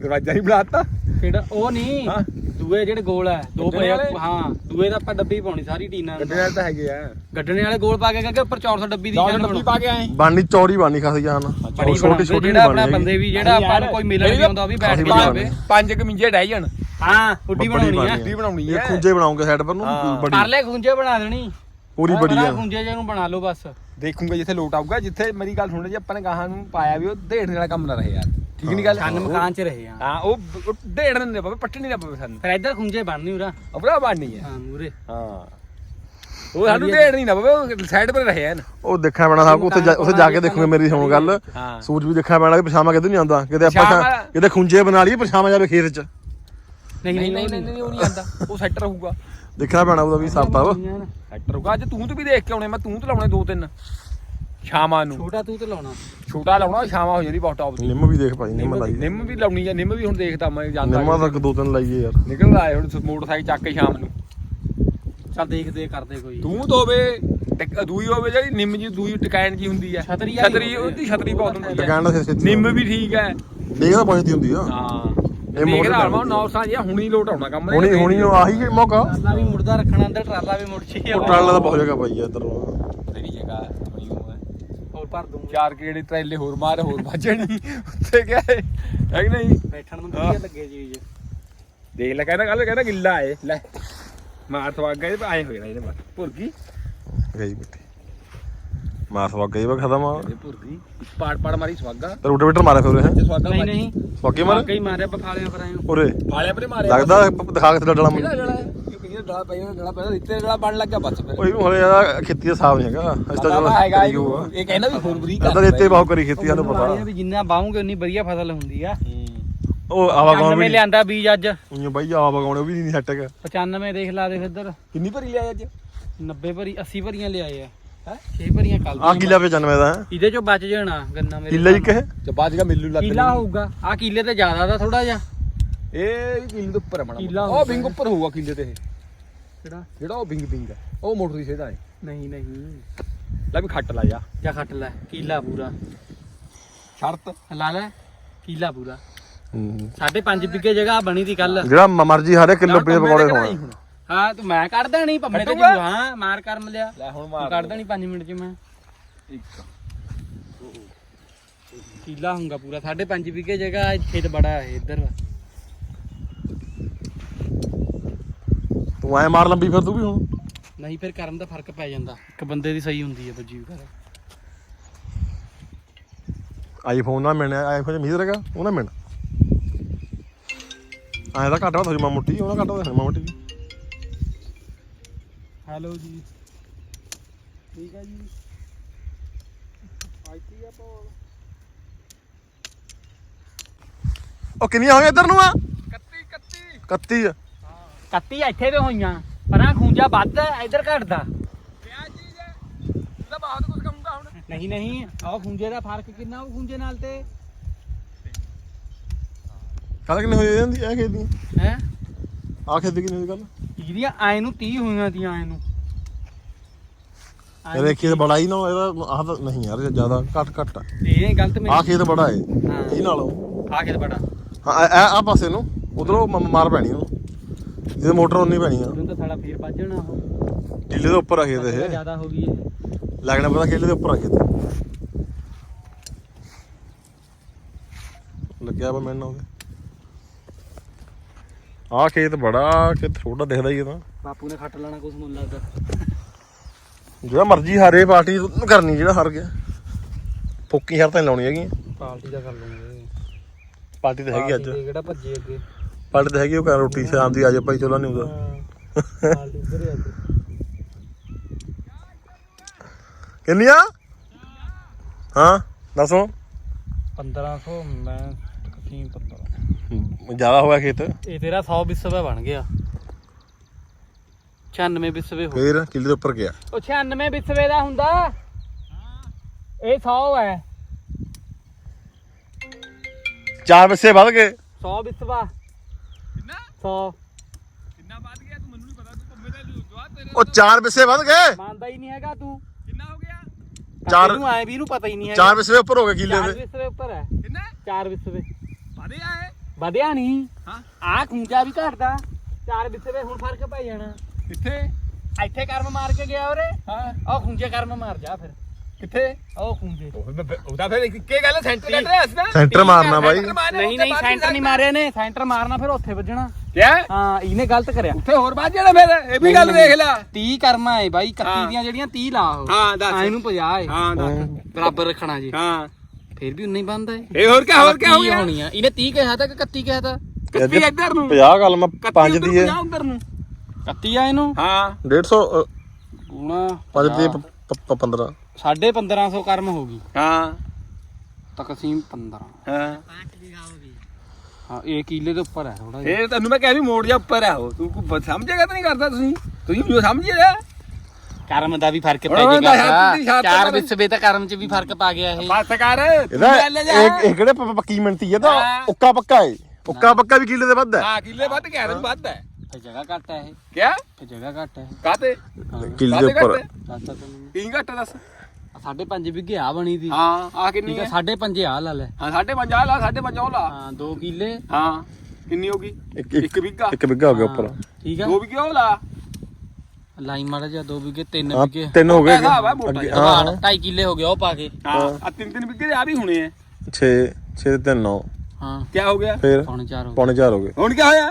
ਦਰਵਾਜ਼ਾ ਹੀ ਬਣਾਤਾ ਕਿਹੜਾ? ਉਹ ਨਹੀਂ। ਹਾਂ। ਦੂਏ ਜਿਹੜੇ ਗੋਲ ਆ ਦੋ ਪਏ ਆ? ਹਾਂ ਦੂਏ ਦਾ ਆਪਾਂ ਡੱਬੀ ਪਾਉਣੀ ਸਾਰੀ ਟੀਨਾਂ ਗੱਡੇ ਨਾਲ ਤਾਂ ਹੈਗੇ ਆ। ਗੱਡਣੇ ਵਾਲੇ ਗੋਲ ਪਾ ਕੇ ਕਰਕੇ ਉੱਪਰ 400 ਡੱਬੀ ਦੀ ਛੰਨ ਡੱਬੀ ਪਾ ਕੇ ਆਏ। ਬਾਣੀ ਚੌੜੀ ਬਾਣੀ ਖਾਸੀ ਜਾਨ। ਬੜੀ ਛੋਟੀ ਛੋਟੀ ਜਿਹੜਾ ਆਪਣਾ ਬੰਦੇ ਵੀ ਜਿਹੜਾ ਆਪਾਂ ਨੂੰ ਕੋਈ ਮਿਲਣ ਨਹੀਂ ਆਉਂਦਾ ਉਹ ਵੀ ਬੈਠ ਕੇ ਜਾਵੇ ਪੰਜ ਕਮਿੰਜੇ ਡਹਿ ਜਾਣ। ਹਾਂ ਉੱਡੀ ਬਣਾਉਣੀ ਆ। ਅੱਡੀ ਬਣਾਉਣੀ ਇਹ ਹੈ ਖੁੰਝੇ ਬਣਾਉਂਗੇ ਸਾਈਡ ਪਰ ਨੂੰ। ਬੜੀ। ਪਰਲੇ ਖੁੰਝੇ ਬਣਾ ਦੇਣੀ। ਪੂਰੀ ਬੜੀ ਆ। ਖੁੰਝੇ ਜਿਹਨੂੰ ਬਣਾ ਲਓ ਬਸ। ਦੇਖੂਗਾ ਜਿੱਥੇ ਲੋਟ ਆਊਗਾ ਜਿੱਥੇ ਮੇਰੀ ਗੱਲ ਸੁਣ ਜੇ ਆਪਾਂ ਨੇ ਗਾਹਾਂ ਨੂੰ ਪਾਇਆ ਵੀ ਉਹ ਢੇੜਨ ਵਾਲਾ ਕੰਮ ਨਾ ਰਹੇ ਯਾਰ। ਠੀਕ ਨਹੀਂ ਗੱਲ? ਛੰਨ ਮਕਾਨ 'ਚ ਰਹੇ ਆ। ਹਾਂ ਉਹ ਉਹ ਢੇੜਨ ਨਹੀਂ ਪਵੇ ਪੱਟਣੀ ਨਾ ਪਵੇ ਸਾਨੂੰ। ਫਿਰ ਇੱਧਰ ਖੁੰਝੇ ਬਣਨੀ ਉਰਾ। ਅਬਰਾ ਬਣਨੀ ਹੈ ਹਾਂ ਮੂਰੇ ਹਾਂ। ਉਹ ਸਾਨੂੰ ਢੇੜ ਨਹੀਂ ਨਾ ਉਹ ਸਾਈਡ ਪਰ ਰਹੇ ਹਨ ਉਹ ਦੇਖਣਾ ਪੈਣਾ ਸਭ ਕੁਝ ਉੱਥੇ ਜਾ- ਉੱਥੇ ਜਾ ਕੇ ਦੇਖੂਗੇ ਮੇਰੀ ਹੁਣ ਗੱਲ। ਹਾਂ। ਸੂਰਜ ਵੀ ਦੇਖਣਾ ਪੈਣਾ ਕਿ ਪਛਾਵਾਂ ਕਿਤੇ ਨਹੀਂ ਆਉਂਦਾ। ਕਿਤੇ ਆਪਾਂ ਕਿਤੇ ਖੁੰਝੇ ਬਣਾ ਲਈਏ ਪਛਾਵਾਂ ਜਾਵੇ ਖੇਤ 'ਚ। ਨਹੀਂ ਨਹੀਂ ਨਹੀਂ ਨਹੀਂ ਉਹ ਨਹੀਂ ਆਂਦਾ ਉਹ ਸੈੱਟ ਰਹੂਗਾ। ਦੇਖਣਾ ਪੈਣਾ ਉਹਦਾ ਵੀ ਹਿਸਾਬ ਵਾ ਸੈੱਟ ਰਹੂਗਾ। ਅੱਜ ਤੂੰ ਤੇ ਵੀ ਦੇਖ ਕੇ ਆਉਣੇ ਮੈਂ ਤੂੰ ਤੇ ਲਾਉਣੇ ਦੋ ਤਿੰਨ। ਸ਼ਾਮਾਂ ਨੂੰ। ਛੋਟਾ ਤੂੰ ਤੇ ਲਾਉਣਾ। ਛੋਟਾ ਲਾਉਣਾ ਸ਼ਾਮਾਂ ਹੋ ਜਾਂਦੀ ਬਹੁਤ ਟੌਪ ਦੀ। ਨਿੰਮ ਵੀ ਦੇਖ ਭਾਈ ਨਿੰਮ ਲਾਈ ਨਿੰਮ ਵੀ ਲਾਉਣੀ ਆ ਨਿੰਮ ਵੀ ਹੁਣ ਦੇਖਦਾ ਮੈਂ ਜਾਂਦਾ ਨਿੰਮਾਂ ਤੱਕ ਦੋ ਤਿੰਨ ਲਾਈਏ ਯਾਰ। ਨਿਕਲਦਾ ਆਏ ਹੁਣ ਮੋਟਰਸਾਈਕਲ ਚੱਕ ਕੇ ਸ਼ਾਮ ਨੂੰ। ਚੱਲ ਦੇਖਦੇ ਕਰਦੇ ਕੋਈ। ਤੂੰ ਦੋਵੇ ਦੂਈ ਹੋਵੇ ਜਿਹੜੀ ਨਿੰਮ ਜੀ ਦੂਈ ਟਿਕਾਣ ਜੀ ਹੁੰਦੀ ਆ। ਛਤਰੀ ਵਾਲੀ ਛਤਰੀ ਹੋਵੇ। ਉਹਦੀ ਛਤਰੀ ਬਹੁਤ ਹੁੰਦੀ ਆ। ਦਾ ਛੇਤੀ ਨਿੰਮ ਵੀ ਠੀਕ ਹੈ ਦੇਖਦਾ ਪਹੁੰਚਦੀ ਹੁੰਦੀ ਆ। ਹਾਂ। ਇਹ ਮੋੜ ਮੋੜ ਤੇ ਦਾ ਨੌ ਸਾਲ ਜਿਹਾ ਹੁਣੀ ਲੋਟ ਆਉਣਾ ਕੰਮ ਹੁਣੀ ਹੁਣੀ ਉਹ ਆਹੀ ਮੌਕਾ। ਟਰਾਲਾ ਵੀ ਮੁੜਦਾ ਰੱਖਣਾ ਅੰਦਰ ਟਰਾਲਾ ਵੀ ਮੁੜ ਚੀ ਉਹ ਟਰਾਲਾ ਦਾ ਬਹੁਤ ਜਗ੍ਹਾ ਪਾਈ ਆ ਇੱਧਰ। ਤੇਰੀ ਜਗ੍ਹਾ। ਭਰ ਦੂੰ ਚਾਰ ਕਿਹੜੇ ਟਰੈਲੇ ਹੋਰ ਮਾਰ ਹੋਰ ਵੱਜਣੀ। ਉੱਥੇ ਕਿਆ ਹੈ ਹੈ ਕਿ ਨਹੀਂ? ਬੈਠਣ ਨੂੰ ਵਧੀਆ ਲੱਗੇ ਚੀਜ਼ ਦੇਖ ਲੈ ਕਹਿੰਦਾ ਕੱਲ ਕਹਿੰਦਾ ਗਿੱਲਾ ਏ। ਲੈ ਮਾਰ ਸਵਾਗਾ ਇਹ ਆਏ ਹੋਏ ਨਾ ਇਹਦੇ ਬਾਅਦ। ਭੁਰ ਗਈ? ਗਈ ਮਿੱਟੀ ਮਾਰ ਸਵਾ ਗਈ ਵਾ ਖਤਮ ਆ। ਇਹ ਭੁਰਦੀ ਪਾੜ ਪਾੜ ਮਾਰੀ ਸਵਾਗਾ। ਤੇ ਰੋਟੇਵੇਟਰ ਮਾਰਿਆ ਫਿਰ ਤੇ ਸਵਾਗਾ ਨਹੀਂ ਨਹੀਂ। ਸਵਾਗੇ ਮਾਰ? ਕਈ ਮਾਰਿਆ ਬਫਾਲਿਆਂ ਪਰ ਆਏ ਉਰੇ। ਵਾਲੇ ਪਰੇ ਮਾਰੇ ਲੱਗਦਾ ਦਿਖਾ ਕੇ ਤੇ ਡਲਾ ਕਿਹੜਾ ਜੜਾ ਇਹ ਕਿਹੜਾ ਡਲਾ ਪਿਆ ਡਲਾ ਪਿਆ ਰਿੱਤੇ ਡਲਾ ਬਣ ਲੱਗ ਗਿਆ ਬਸ ਫਿਰ। ਉਹ ਇਹਨੂੰ ਹਲੇ ਯਾਰ ਖੇਤੀ ਦਾ ਸਾਫ਼ ਨਹੀਂ ਹੈਗਾ ਅਸੀਂ ਤਾਂ ਚਲੋ ਹੈਗਾ ਕਰੀ ਹੋਊਗਾ ਇਹ ਕਹਿੰਦਾ ਵੀ ਫੋਨ ਬਰੀ ਕਰੀ ਖੇਤੀ ਸਾਨੂੰ ਮਾਰਿਆ ਪਤਾ। ਵੀ ਜਿੰਨਾ ਬਾਹੂਗੇ ਉਨੀ ਵਧੀਆ ਫਸਲ ਹੁੰਦੀ ਆ। ਉਹ ਆਵਾ ਗਾਉਂ ਵੀ ਮੈਂ ਲਿਆਂਦਾ ਬੀਜ ਅੱਜ। ਉਹ ਬਾਈ ਆਵਾ ਗਾਉਣੇ ਉਹ ਵੀ ਨਹੀਂ ਸੈੱਟ ਹੈਗਾ। 95 ਦੇਖ ਲਾ ਦੇ ਇੱਧਰ। ਕਿੰਨੀ ਭਰੀ ਲਿਆ ਅੱਜ? 90 ਭਰੀ 80 ਭਰੀਆਂ ਲਿਆਏ ਆ। ਹੈ? 6 ਭਰੀਆਂ ਕੱਲ ਆ ਕਿੱਲਾ 95 ਦਾ। ਹੈ ਇਹਦੇ ਚੋਂ ਬਚ ਜਾਣਾ ਗੰਨਾ ਮੇਰੇ ਕਿੱਲਾ ਹੀ ਕਹੇ ਤੇ ਬਾਅਦ ਜਗਾ ਮਿੱਲੂ ਲੱਗ ਕਿੱਲਾ ਹੋਊਗਾ। ਆ ਕਿੱਲੇ ਤੇ ਜ਼ਿਆਦਾ ਦਾ ਥੋੜਾ ਜਿਹਾ। ਇਹ ਵੀ ਕਿੱਲੇ ਦੇ ਉੱਪਰ ਕਿੱਲਾ ਉਹ ਹੋਊਗਾ। ਬਿੰਗ ਉੱਪਰ ਹੋਊਗਾ ਕਿੱਲੇ ਤੇ ਇਹ। ਕਿਹੜਾ? ਜਿਹੜਾ ਉਹ ਬਿੰਗ ਬਿੰਗ ਹੈ। ਉਹ ਮੋਟਰ ਦੀ ਸੇਧਾ ਹੈ ਨਹੀਂ ਨਹੀਂ। ਲੈ ਵੀ ਖੱਟ ਲਾ ਜਾ ਜਾ ਖੱਟ ਲੈ ਕੀਲਾ ਪੂਰਾ। ਸ਼ਰਤ। ਲਾ ਲੈ ਕੀਲਾ ਪੂਰਾ। ਹੂੰ। ਸਾਢੇ ਪੰਜ ਵਿਗੇ ਜਗ੍ਹਾ ਬਣੀ ਦੀ ਕੱਲ ਜਿਹੜਾ ਮ- ਮਰਜ਼ੀ ਹਰੇ ਕਿਲੋ ਪੀਲੇ ਪਕੌੜੇ ਖਾਣ ਹਾਂ ਤੂੰ ਮੈਂ ਕੱਢ ਦੇਣੀ ਪੰਮੇ ਤੇ? ਜੂ। ਹਾਂ ਮਾਰ ਕਰ ਮਿਲਿਆ ਲੈ ਹੁਣ ਤੂੰ ਮਾਰ ਕੱਢ ਦੇਣੀ 5 ਮਿੰਟ ਚ ਮੈਂ। ਇੱਕ। ਕੀਲਾ ਹੋਊਗਾ ਪੂਰਾ। ਸਾਢੇ ਪੰਜ ਵਿਗੇ ਜਗ੍ਹਾ ਇੱਥੇ ਤੇ ਬੜਾ ਹੈ ਇੱਧਰ। ਤੂੰ ਐ ਮਾਰ ਲੰਬੀ ਫਿਰ ਤੂੰ ਵੀ ਹੁਣ। ਨਹੀਂ ਫਿਰ ਕਰਨ ਦਾ ਫ਼ਰਕ ਪੈ ਜਾਂਦਾ। ਇੱਕ ਬੰਦੇ ਦੀ ਸਹੀ ਹੁੰਦੀ ਹੈ ਬੱਜੀ ਕਰ ਆਈਫੋਨ ਨਾਲ ਮਿਲਣਾ ਆਈਫੋਨ ਚ ਮੀਜ਼ਰ ਹੈਗਾ ਉਹ ਨਾ ਮਿਲ ਐਂ ਤਾਂ ਘੱਟ ਵਾ ਥੋੜੀ ਮਾ ਮੋਟੀ ਉਹਨਾਂ ਘੱਟ ਵਾ ਮਾ ਮੋਟੀ। ਹੈਲੋ ਜੀ। ਠੀਕ ਹੈ ਜੀ। ਆਈਟੀ ਆ ਪੋ ਉਹ ਕਿੰਨੀਆਂ ਹੋ ਗਈਆਂ ਇੱਧਰ ਨੂੰ ਆ? 31 31 31 ਆ। ਕੱਤੀ ਇੱਥੇ ਤੇ ਹੋਈਆਂ ਪਰਾਂ ਖੂੰਜਾ ਵੱਧ ਹੈ ਇੱਧਰ ਘਟਦਾ। ਕਿਆ ਚੀਜ਼ ਹੈ ਇਹਦਾ ਬਹੁਤ ਕੁਝ ਕਹੂੰਗਾ ਹੁਣ ਨਹੀਂ ਨਹੀਂ ਆਹ ਖੂੰਜੇ ਦਾ ਫ਼ਰਕ ਕਿੰਨਾ ਉਹ ਖੂੰਜੇ ਨਾਲ ਤੇ? ਕੱਲ ਕਿੰਨੇ ਹੋਏ ਜਾਂਦੀ ਐ ਖੇਤ ਦੀ? ਹੈ? ਆ ਖੇਤ ਦੀ ਕਿੰਨੀ ਹੋਈ ਕੱਲ ਇਹਦੀਆਂ ਐ ਨੂੰ 30 ਹੋਈਆਂ ਦੀਆਂ ਐ ਨੂੰ। ਇਹ ਖੇਤ ਬੜਾ ਹੀ ਨਾ ਇਹਦਾ ਆਹ ਤਾਂ ਨਹੀਂ ਯਾਰ ਇਹ ਜ਼ਿਆਦਾ ਘੱਟ ਘੱਟ ਆ। ਇਹ ਗਲਤ ਆਹ ਮੇਰੀ ਖੇਤ ਬੜਾ ਹਾਂ। ਇਹ ਨਾਲੋਂ। ਆ ਕੇ ਬੜਾ। ਹਾਂ ਇਹ ਆ ਪਾਸੇ ਨੂੰ ਉਧਰੋਂ ਮਾਰ ਪੈਣੀ ਉਹਨੂੰ। ਜਿਹਦੇ ਮੋਟਰ ਉਨੀ ਪੈਣੀ ਆ। ਉਹਨੂੰ ਤਾਂ ਸਾਡਾ ਫੇਰ ਵੱਜਣਾ ਉਹ। ਕਿੱਲੇ ਦੇ ਉੱਪਰ ਆ ਖੇਤ ਇਹ। ਜ਼ਿਆਦਾ ਹੋ ਗਈ ਇਹ। ਲੱਗਣਾ ਪਤਾ ਕਿੱਲੇ ਦੇ ਉੱਪਰ ਆ ਖੇਤ ਲੱਗਿਆ ਵਾ ਮੈਨੂੰ ਉਹਦੇ। ਆ ਖੇਤ ਬੜਾ ਕਿ ਥੋੜਾ ਦਿਖਦਾ ਹੀ ਇਹ ਤਾਂ। ਬਾਪੂ ਨੇ ਖੱਟ ਲੈਣਾ ਕੁਛ ਮੈਨੂੰ ਲੱਗਦਾ। ਜਿਹੜਾ ਮਰਜ਼ੀ ਹਾਰੇ ਪਾਰਟੀ ਕਰਨੀ ਜਿਹੜਾ ਹਾਰ ਗਿਆ। ਫੁੱਕੀ ਸ਼ਰਤਾਂ ਨੀ ਲਾਉਣੀ ਹੈਗੀਆਂ ਪਾਰਟੀ ਦਾ ਕਰ ਲਵਾਂਗੇ ਪਾਰਟੀ ਤਾਂ ਹੈਗੀ ਅੱਜ। ਕਿਹੜਾ ਭੱਜੇ ਅੱਗੇ। ਤਾਂ ਹੈਗੀ ਉਹ ਕਰ ਰੋਟੀ ਸ਼ਾਮ ਦੀ ਆ ਜਾ ਭਾਈ ਚੋਲਾ ਨਹੀਂ ਹੁੰਦਾ। ਕਿੰਨੀਆਂ? ਹਾਂ ਦੱਸੋ। 1500 ਮੈਂ ਕਸੀਮ ਪੱਤਾ ਜ਼ਿਆਦਾ ਹੋਇਆ ਖੇਤ? ਇਹ ਤੇਰਾ 100 ਵਿਸਵੇ ਬਣ ਗਿਆ। 96 ਵਿਸਵੇ ਹੋ ਫੇਰ ਕਿੱਲੇ ਦੇ ਉੱਪਰ ਗਿਆ। ਉਹ 96 ਵਿਸਵੇ ਦਾ ਹੁੰਦਾ। ਇਹ 100 ਹੈ। ਚਾਰ ਵਿਸੇ ਵੱਧ ਗਏ। 100 ਵਿਸਵਾ ਕਿੰਨਾ 100 ਕਿੰਨਾ ਵੱਧ ਗਿਆ? ਤੂੰ ਮੈਨੂੰ ਨਹੀਂ ਪਤਾ ਤੂੰ ਪੰਮੇ ਦਾ ਜਵਾਬ ਤੇਰੇ ਉਹ ਚਾਰ ਵਿਸੇ ਵੱਧ ਗਏ? ਮੰਨਦਾ ਹੀ ਨਹੀਂ ਹੈਗਾ ਤੂੰ। ਕਿੰਨਾ ਹੋ ਗਿਆ? ਚਾਰ- ਨੂੰ ਆਏ ਵੀ ਇਹਨੂੰ ਪਤਾ ਹੀ ਨਹੀਂ ਹੈਗਾ। ਚਾਰ ਵਿਸੇ ਉੱਪਰ ਹੋ ਗਏ ਕਿੱਲੇ ਚਾਰ ਦੇ। ਵਿਸਵੇ ਉੱਪਰ ਹੈ। ਕਿੰਨਾ? ਚਾਰ ਵਿਸਵੇ ਵਧੇ ਆਏ ਵਧਿਆ ਨਹੀਂ। ਹਾਂ। ਆਹ ਖੂੰਜਾ ਵੀ ਘਟਦਾ। ਚਾਰ ਵਿਸਵੇ ਹੁਣ ਫ਼ਰਕ ਪੈ ਜਾਣਾ। ਕਿੱਥੇ? ਇੱਥੇ ਕਰਮ ਮਾਰ ਕੇ ਗਿਆ ਉਰੇ। ਹਾਂ। ਉਹ ਖੂੰਜੇ ਕਰਮ ਮਾਰ ਜਾ ਫਿਰ। ਕਿੱਥੇ? ਉਹ ਖੂੰਜੇ ਉਹਦਾ ਫਿਰ ਕੀ ਗੱਲ ਸੈਂਟਰ ਕੱਢ ਰਿਹਾ ਸੀ ਨਾ? ਸੈਂਟਰ ਮਾਰਨਾ ਬਾਈ। ਨਹੀਂ ਨਹੀਂ ਸੈਂਟਰ ਨਹੀਂ ਮਾਰਿਆ ਨੇ ਸੈਂਟਰ ਮਾਰਨਾ ਫਿਰ ਉੱਥੇ ਵੱਜਣਾ। ਕਿਆ? ਹਾਂ ਇਹਨੇ ਗਲਤ ਕਰਿਆ। ਉੱਥੇ ਹੋਰ ਵੱਧ ਜਾਣਾ ਫਿਰ ਇਹ ਵੀ ਗੱਲ ਦੇਖ ਲੈ। 30 ਕਰਮਾ ਏ ਬਾਈ 31 ਹਾਂ। ਦੀਆਂ ਜਿਹੜੀਆਂ 30 ਲਾ ਉਹ। ਹਾਂ ਦੱਸ। ਆ ਇਹਨੂੰ 50 ਏ ਹਾਂ ਦੱਸ। ਬਰਾਬਰ ਰੱਖਣਾ ਜੀ। ਹਾਂ। ਫਿਰ ਵੀ ਉਨਾ ਹੀ ਬੰਦਾ ਏ ਇਹ ਹੋਰ ਕਿਆ ਹੋਰ ਕਿਆ ਹੋ 30 ਗਿਆ? ਹੋਣੀ ਆ। ਇਹਨੇ 30 ਕਿਹਾ ਤਾਂ ਕਿ 31 ਕਿਹਾ ਤਾਂ। ਕੱਤੀ ਇੱਧਰ ਨੂੰ। 50 ਗੱਲ ਮੈਂ 5 ਦੀ ਹੈ। 50 ਉੱਧਰ ਨੂੰ। 31 ਆ ਇਹਨੂੰ। ਹਾਂ। 150 ਗੁਣਾ 5 ਦੀ 15 ਸਾਢੇ 1500 ਕਰਮ ਹੋ ਗਈ। ਹਾਂ। ਤਕਸੀਮ 15 ਹਾਂ। ਹਾਂ ਇਹ ਕਿਲੇ ਦੇ ਉੱਪਰ ਹੈ ਥੋੜਾ ਜਿਹਾ। ਇਹ ਤੈਨੂੰ ਮੈਂ ਕਹਿ ਵੀ ਮੋੜ ਜਾ ਉੱਪਰ ਆ ਉਹ। ਤੂੰ ਕੋਈ ਸਮਝੇਗਾ ਤਾਂ ਨਹੀਂ ਕਰਦਾ ਤੁਸੀਂ। ਤੁਸੀਂ ਜੋ ਸਮਝੇ ਰਿਹਾ ਕਰਮ ਦਾ ਵੀ ਫ਼ਰਕ ਪੈ ਗਿਆ ਚਾਰ ਵਿਸਵੇ ਤਾਂ ਕਰਮ ਚ ਵੀ ਫ਼ਰਕ ਪਾ ਗਿਆ ਇਹ। ਬਸ ਕਰ। ਇਹ ਇਹ ਕਿਹੜੇ ਪੱਕੀ ਮਿੰਤੀ ਹੈ ਤਾਂ? ਹਾਂ। ਉੱਕਾ ਪੱਕਾ ਏ। ਉੱਕਾ ਪੱਕਾ ਵੀ ਕਿੱਲੇ ਦੇ ਵੱਧ ਹੈ। ਹਾਂ ਕਿੱਲੇ ਵੱਧ ਗਿਆ ਤੈਨੂੰ ਵੱਧ ਹੈ। ਫਿਰ ਜਗ੍ਹਾ ਘੱਟ ਹੈ ਇਹ। ਕਿਆ? ਫਿਰ ਜਗ੍ਹਾ ਘੱਟ ਹੈ ਕਾਤੇ ਕਿੱਲੇ ਦੇ ਉੱਪਰ। ਕੀ ਘੱਟ ਦੱਸ? ਸਾਢੇ ਪੰਜ ਵਿਗੇ ਆ ਬਣੀ ਦੀ ਹਾਂ ਆ ਠੀਕ ਕਿੰਨੀ ਹੈ ਹੈ? ਸਾਢੇ ਪੰਜ ਆ ਲਾ ਲੈ। ਹਾਂ ਸਾਢੇ ਪੰਜ ਆ ਲਾ ਸਾਢੇ ਪੰਜ ਉਹ ਲਾ। ਹਾਂ 2 ਕਿੱਲੇ। ਹਾਂ ਕਿੰਨੀ ਹੋ ਗਈ? ਇੱਕ ਇੱਕ ਬਿੱਗਾ ਇੱਕ ਬਿੱਗਾ ਹੋ ਗਿਆ ਉੱਪਰ। ਹਾਂ, ਠੀਕ ਆ। ਦੋ ਬਿੱਗੇ ਉਹ ਲਾ। ਲਾਈ ਮਾੜਾ ਜਿਹਾ 2 ਵਿਗੇ 3 ਹਾਂ ਵਿਗੇ ਤਿੰਨ ਹੋ ਗਏ। ਪੈਸਾ ਵਾ ਮੋਟਾ ਅੱਗੇ- ਜਿਹਾ। ਹਾਂ। 2.5 ਕਿੱਲੇ ਹੋ ਗਿਆ ਉਹ ਪਾ ਕੇ। ਹਾਂ ਆ ਤਿੰਨ ਤਿੰਨ ਦੇ ਆ ਵੀ ਹੋਣੇ ਆ। 6 6 ਤੇ 9 ਹਾਂ। ਕੀ ਹੋ ਗਿਆ? ਫੇਰ? ਪੌਣੇ 4 ਹੋ ਪੌਣੇ 4 ਹੋ ਗਏ। ਹੁਣ ਕੀ ਹੋਇਆ?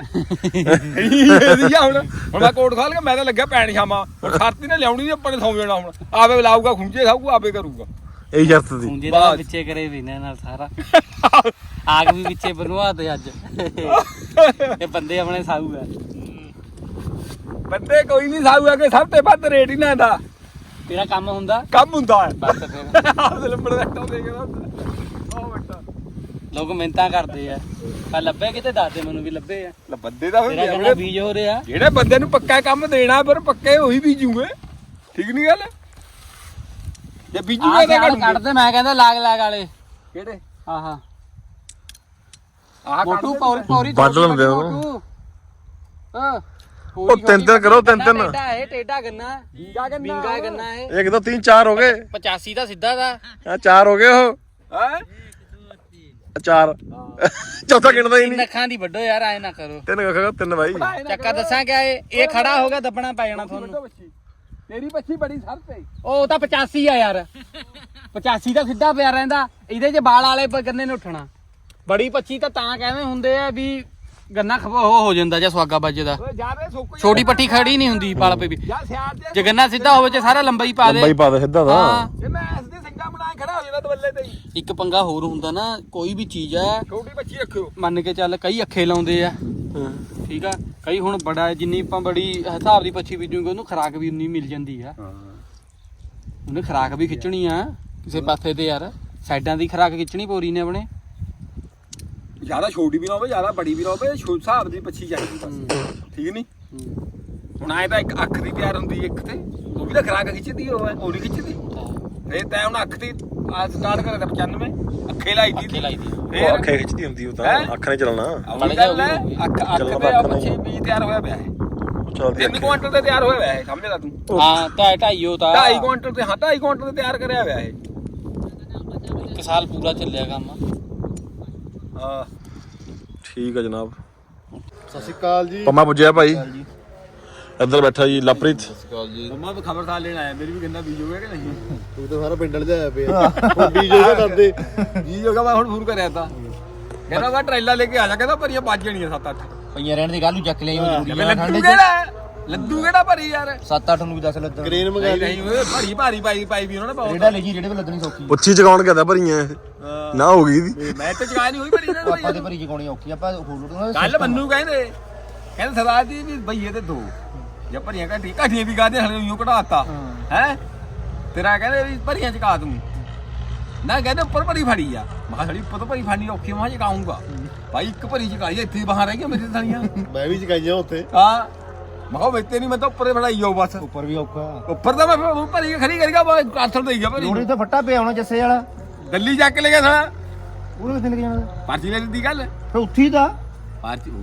ਇਹਦੀ ਆ ਹੁਣ। ਹੁਣ ਮੈਂ ਕੋਟ ਖਾ ਲਿਆ ਮੈਂ ਤਾਂ ਲੱਗਿਆ ਪੈਣ ਸ਼ਾਮਾ। ਹੁਣ ਖਾਤੀ ਨੇ ਲਿਆਉਣੀ ਨੀ ਆਪਾਂ ਨੇ ਸੌਂ ਜਾਣਾ ਹੁਣ। ਆਵੇ ਲਾਊਗਾ ਖੁੰਝੇ ਖਾਊਗਾ ਆਵੇ ਕਰੂਗਾ। ਇਹੀ ਸ਼ਰਤ ਸੀ ਹੁੰਦੇ ਦਾ ਬਸ। ਵਿੱਚੇ ਕਰੇ ਵੀ ਨੇ ਨਾਲ ਸਾਰਾ। ਆਗ ਵੀ ਵਿੱਚੇ ਬਣਵਾ ਦੇ ਅੱਜ। ਇਹ ਬੰਦੇ ਆਪਣੇ ਸਾਊ ਆ। ਬੰਦੇ ਕੋਈ ਨਹੀਂ ਸਾਊਗਾ ਕਿ ਸਭ ਤੇ ਵੱਧ ਰੇਟ ਹੀ ਨਾ ਦਾ। ਤੇਰਾ ਕੰਮ ਹੁੰਦਾ? ਕੰਮ ਹੁੰਦਾ। ਬਸ ਫਿਰ। ਆਪਦੇ ਲੰਬੜ ਦਾ ਟੋ ਦੇ ਕੇ ਉਹ ਬੈਠਾ ਲੋਕ ਮਿੰਤਾ ਕਰਦੇ ਆ। ਆ ਲੱਭੇ ਕਿਤੇ ਦੱਸ ਦੇ ਮੈਨੂੰ ਵੀ ਲੱਭੇ ਆ। ਲੈ ਬੰਦੇ ਦਾ ਤੇਰਾ ਫਿਰ ਕਹਿੰਦਾ ਬੀਜ ਹੋ ਰਿਹਾ। ਜਿਹੜੇ ਬੰਦੇ ਨੂੰ ਪੱਕਾ ਕੰਮ ਦੇਣਾ ਫਿਰ ਪੱਕੇ ਉਹੀ ਬੀਜੂਗੇ। ਠੀਕ ਨਹੀਂ ਗੱਲ? ਜੇ ਆ ਬੀਜੂਗੇ ਤਾਂ ਕੱਢ ਕੱਢ ਕੱਢਦੇ ਮੈਂ ਕਹਿੰਦਾ ਲਾਗ ਲਾਗ ਵਾਲੇ। ਕਿਹੜੇ? ਆਹਾ। ਆਹ ਮੋਟੂ ਪੌਰੀ ਪੌਰੀ ਵੱਢ ਲੈਂਦੇ ਆ। ਹਾਂ। ਉਹ ਤਿੰਨ ਤਿੰਨ ਕਰੋ, ਤਿੰਨ ਤਿੰਨ। ਟੇਡਾ ਹੈ ਟੇਡਾ ਗੰਨਾ। ਬਿੰਗਾ ਗੰਨਾ। ਬਿੰਗਾ ਗੰਨਾ ਹੈ ਇੱਕ ਦੋ ਤਿੰਨ ਚਾਰ ਹੋ ਗਏ। 85 ਦਾ ਸਿੱਧਾ ਦਾ। ਆ ਚਾਰ ਹੋ ਗਏ ਉਹ। ਹੈ? ਚਾਰ। ਚੌਥਾ ਗਿਣਦਾ ਹੀ ਤਿੰਨ ਨਹੀਂ। ਅੱਖਾਂ ਦੀ ਵੱਡੋ ਯਾਰ ਐ ਨਾ ਕਰੋ। ਤਿੰਨ ਕਹੋ ਤਿੰਨ ਬਾਈ। ਚੱਕਾ ਦੱਸਾਂ ਕਿਆ ਇਹ ਇਹ ਖੜਾ ਹੋ ਗਿਆ ਦੱਬਣਾ ਪੈ ਜਾਣਾ ਤੁਹਾਨੂੰ। ਤੇਰੀ ਬੱਚੀ ਬੜੀ ਸਰ ਤੇ। ਉਹ ਤਾਂ 85 ਆ ਯਾਰ। 85 ਦਾ ਸਿੱਧਾ ਪਿਆ ਰਹਿੰਦਾ। ਇਹਦੇ 'ਚ ਬਾਲ ਵਾਲੇ ਗੰਨੇ ਨੂੰ ਉੱਠਣਾ। ਬੜੀ 25 ਤਾਂ ਤਾਂ ਕਹਿੰਦੇ ਹੁੰਦੇ ਆ ਵੀ ਗੰਨਾ ਖਬੋ ਹੋ ਹੋ ਜਾਂਦਾ ਜਾਂ ਸਵਾਗਾ ਵੱਜਦਾ ਓਏ ਸੁੱਕ ਛੋਟੀ ਪੱਟੀ ਖੜੀ ਨਹੀਂ ਹੁੰਦੀ ਬਾਲ ਪੇ ਵੀ। ਜਾਂ ਦੇ ਜੇ ਗੰਨਾ ਸਿੱਧਾ ਹੋਵੇ ਤੇ ਸਾਰਾ ਲੰਬਾ ਹੀ ਪਾ ਦੇ। ਲੰਬਾਈ ਪਾ ਦੇ ਸਿੱਧਾ ਦਾ ਹਾਂ। ਜੇ ਮੈਂ ਇਸ ਦੇ ਸਿੰਘਾ ਬਣਾ ਕੇ ਖੜਾ ਹੋ ਜਾਣਾ ਦਵੱਲੇ ਤੇ ਹੀ। ਇੱਕ ਪੰਗਾ ਹੋਰ ਹੁੰਦਾ ਨਾ ਕੋਈ ਵੀ ਚੀਜ਼ ਆ ਛੋਟੀ ਬੱਚੀ ਰੱਖਿਓ। ਮੰਨ ਕੇ ਚੱਲ ਕਈ ਅੱਖੇ ਲਾਉਂਦੇ ਆ। ਠੀਕ ਆ? ਕਈ ਹੁਣ ਬੜਾ ਜਿੰਨੀ ਆਪਾਂ ਬੜੀ ਹਿਸਾਬ ਦੀ ਪੱਛੀ ਬੀਜੂਗੇ ਉਹਨੂੰ ਖਰਾਕ ਵੀ ਉਨੀ ਮਿਲ ਜਾਂਦੀ ਆ। ਉਹਨੇ ਖਰਾਕ ਵੀ ਖਿੱਚਣੀ ਆ ਕਿਸੇ ਪਾਸੇ ਤੇ ਯਾਰ। ਸਾਈਡਾਂ ਦੀ ਖਰਾਕ ਖਿੱਚਣੀ ਪੋਰੀ ਨੇ ਆਪਣੇ। ਜ਼ਿਆਦਾ ਛੋਟੀ ਵੀ ਨਾ ਹੋਵੇ ਜ਼ਿਆਦਾ ਬੜੀ ਵੀ ਨਾ ਹੋਵੇ ਛੋਟ ਹਿਸਾਬ ਦੀ ਬੱਚੀ ਚਾਹੀਦੀ ਬਸ। ਠੀਕ ਨਹੀਂ ਹੁਣ ਆਏ ਤਾਂ ਇੱਕ ਅੱਖ ਦੀ ਤਿਆਰ ਹੁੰਦੀ ਇੱਕ ਤੇ ਉਹ ਵੀ ਤਾਂ ਖਰਾਕ ਖਿੱਚਦੀ ਉਹ ਹੈ ਉਹ ਨਹੀਂ ਖਿੱਚਦੀ। ਫੇਰ ਤੈਂ ਹੁਣ ਅੱਖ ਦੀ ਆ ਸਟਾਰਟ ਕਰਿਆ ਤਾਂ 95 ਅੱਖੇ ਲਾਈ ਦੀ ਅੱਖੇ ਲਾਈ ਦੀ। ਉਹ ਫੇਰ ਅੱਖੇ ਖਿੱਚਦੀ ਹੁੰਦੀ ਉਹ ਤਾਂ ਹੈਂ? ਅੱਖ ਨੇ ਚੱਲਣਾ। ਆਪਣੀ ਗੱਲ ਹੈ ਅੱਖ ਅੱਖ ਚੱਲਣਾ ਤੇ ਤਾਂ ਆ ਬੱਚੀ ਬੀਜ ਤਿਆਰ ਹੋਇਆ ਪਿਆ ਹੈ ਉਹ ਚੱਲਦੀ ਤਿੰਨ ਕੁਆਂਟਲ ਤੇ ਤਿਆਰ ਹੋਇਆ ਹੋਇਆ ਹੈ ਸਮਝ ਲੈ ਤੂੰ? ਹਾਂ ਢਾਈ ਢਾਈਓ ਤਾਂ 2.5 ਕੁਆਂਟਲ ਤੇ ਹਾਂ 2.5 ਕੁਆਂਟਲ ਤੇ ਤਿਆਰ ਕਰਿਆ ਹੋਇਆ ਹੈ ਇੱਕ ਸਾਲ ਪੂਰਾ ਚੱਲਿਆ ਕੰਮ। ਹਾਂ ਠੀਕ ਆ ਜਨਾਬ। ਸਤਿ ਸ਼੍ਰੀ ਅਕਾਲ ਜੀ। ਪੰਮਾ ਪੁੱਜਿਆ ਭਾਈ। ਇੱਧਰ ਬੈਠਾ ਜੀ ਲਵਪ੍ਰੀਤ। ਮੰਮਾ ਵੀ ਖਬਰਦਾਰ ਲੈਣ ਆਇਆ। ਮੇਰੀ ਵੀ ਗੰਨਾ ਬੀਜੋਗੇ ਕਿ ਨਹੀਂ? ਤੂੰ ਤਾਂ ਸਾਰਾ ਪਿੰਡ ਲਜਾਇਆ ਪਿਆ। ਹੁਣ ਬੀਜੋ ਦਾ ਕਰਦੇ। ਜੀ ਜੋਗਾ ਮੈਂ ਹੁਣ ਕਰਿਆ ਤਾਂ। ਕਹਿੰਦਾ ਵਾ ਟਰੇਲਾ ਲੈ ਕੇ ਆ ਜਾ। ਕਹਿੰਦਾ ਭਰੀਆਂ ਵੱਜ ਜਾਣੀਆਂ 7-8 ਪਈਆਂ ਰਹਿਣ ਦੀ ਗੱਲ ਨੂੰ ਚੱਕ ਲਈ ਕਿਹੜਾ? ਲੱਡੂ ਕਿਹੜਾ ਭਰੀ ਯਾਰ? 7-8 ਨੂੰ ਵੀ ਦੱਸ ਲੱਦਾਂ ਕ੍ਰੇਨ ਮੰਗਾ ਨਹੀਂ ਨਹੀਂ ਓਏ ਭਰੀ ਭਾਰੀ ਪਾਈ ਪਾਈ ਵੀ ਉਹਨਾਂ ਨੇ ਬਹੁਤ। ਰੇੜਾ ਲੈ ਜੀ ਜਿਹੜੇ ਕੋ ਲੱਦਣੀ ਸੌਖੀ। ਪੁੱਛੀ ਚਕਾਉਣ ਕਹਿੰਦਾ ਭਰੀਆਂ ਇਹ। ਨਾ ਹੋ ਗਈ ਦੀ ਮੈਂ ਤੇ ਚਗਾ ਨਹੀਂ ਹੋਈ ਭਰੀ ਇਹਨਾਂ ਆਪਾਂ ਤੇ ਨੂੰ ਭਰੀ ਚਕਾਉਣੀ ਔਖੀ ਆਪਾਂ ਹੋਰ ਲੋੜ ਕੱਲ ਮੰਨੂ ਕਹਿੰਦੇ ਕਹਿੰਦੇ ਸਰਦਾਰ ਜੀ ਵੀ ਬਈਏ ਤੇ ਦੋ। ਜਾਂ ਭਰੀਆਂ ਘੱਟੀ ਘੱਟੀਆਂ ਵੀ ਗਾਦੇ ਹਲੇ ਯੂੰ ਕਢਾਤਾ ਹੈ। ਤੇਰਾ ਕਹਿੰਦੇ ਵੀ ਭਰੀਆਂ ਚਕਾ ਦੂੰ ਨਾ ਕਹਿੰਦੇ ਉੱਪਰ ਭਰੀ ਫੜੀ ਆ। ਮੈਂ ਕਿਹਾ ਸਾਲੀ ਉੱਪਰ ਤੋਂ ਭਰੀ ਫੜਨੀ ਔਖੀ ਮੈਂ ਚਕਾਉਂਗਾ ਭਾਈ ਇੱਕ ਭਰੀ ਚਕਾਈ ਇੱਥੇ ਬਾਹਰ ਰਹਿ ਗਿਆ ਮੇਰੀ ਥਾਲੀਆਂ ਮੈਂ ਵੀ ਚਕਾਈਆਂ ਉੱਥੇ। ਹਾਂ। ਮੈਂ ਕਿਹਾ ਵੇਤੇ ਨਹੀਂ ਮੈਂ ਤਾਂ ਉੱਪਰ ਫੜਾਈ ਜਾਓ ਬਸ। ਉੱਪਰ ਵੀ ਔਖਾ। ਉੱਪਰ ਤਾਂ ਮੈਂ ਫਿਰ ਭਰੀ ਕੇ ਖੜੀ ਕਰੀਗਾ ਮੈਂ ਕਾਥਲ ਦੇਈ ਗਿਆ ਭਰੀ। ਲੋੜੀ ਤਾਂ ਫੱਟਾ ਪਿਆ ਹੋਣਾ ਜੱਸੇ ਵਾਲਾ। ਦਿੱਲੀ ਜਾ ਕੇ ਲੈ ਗਿਆ ਸਾਲਾ। ਉਹਨੂੰ ਕਿੱਥੇ ਲੈ ਜਾਣਾ। ਪਰਚੀ ਲੈ ਦਿੱਤੀ ਗੱਲ। ਫਿਰ ਉੱਥੇ ਹੀ ਤਾਂ।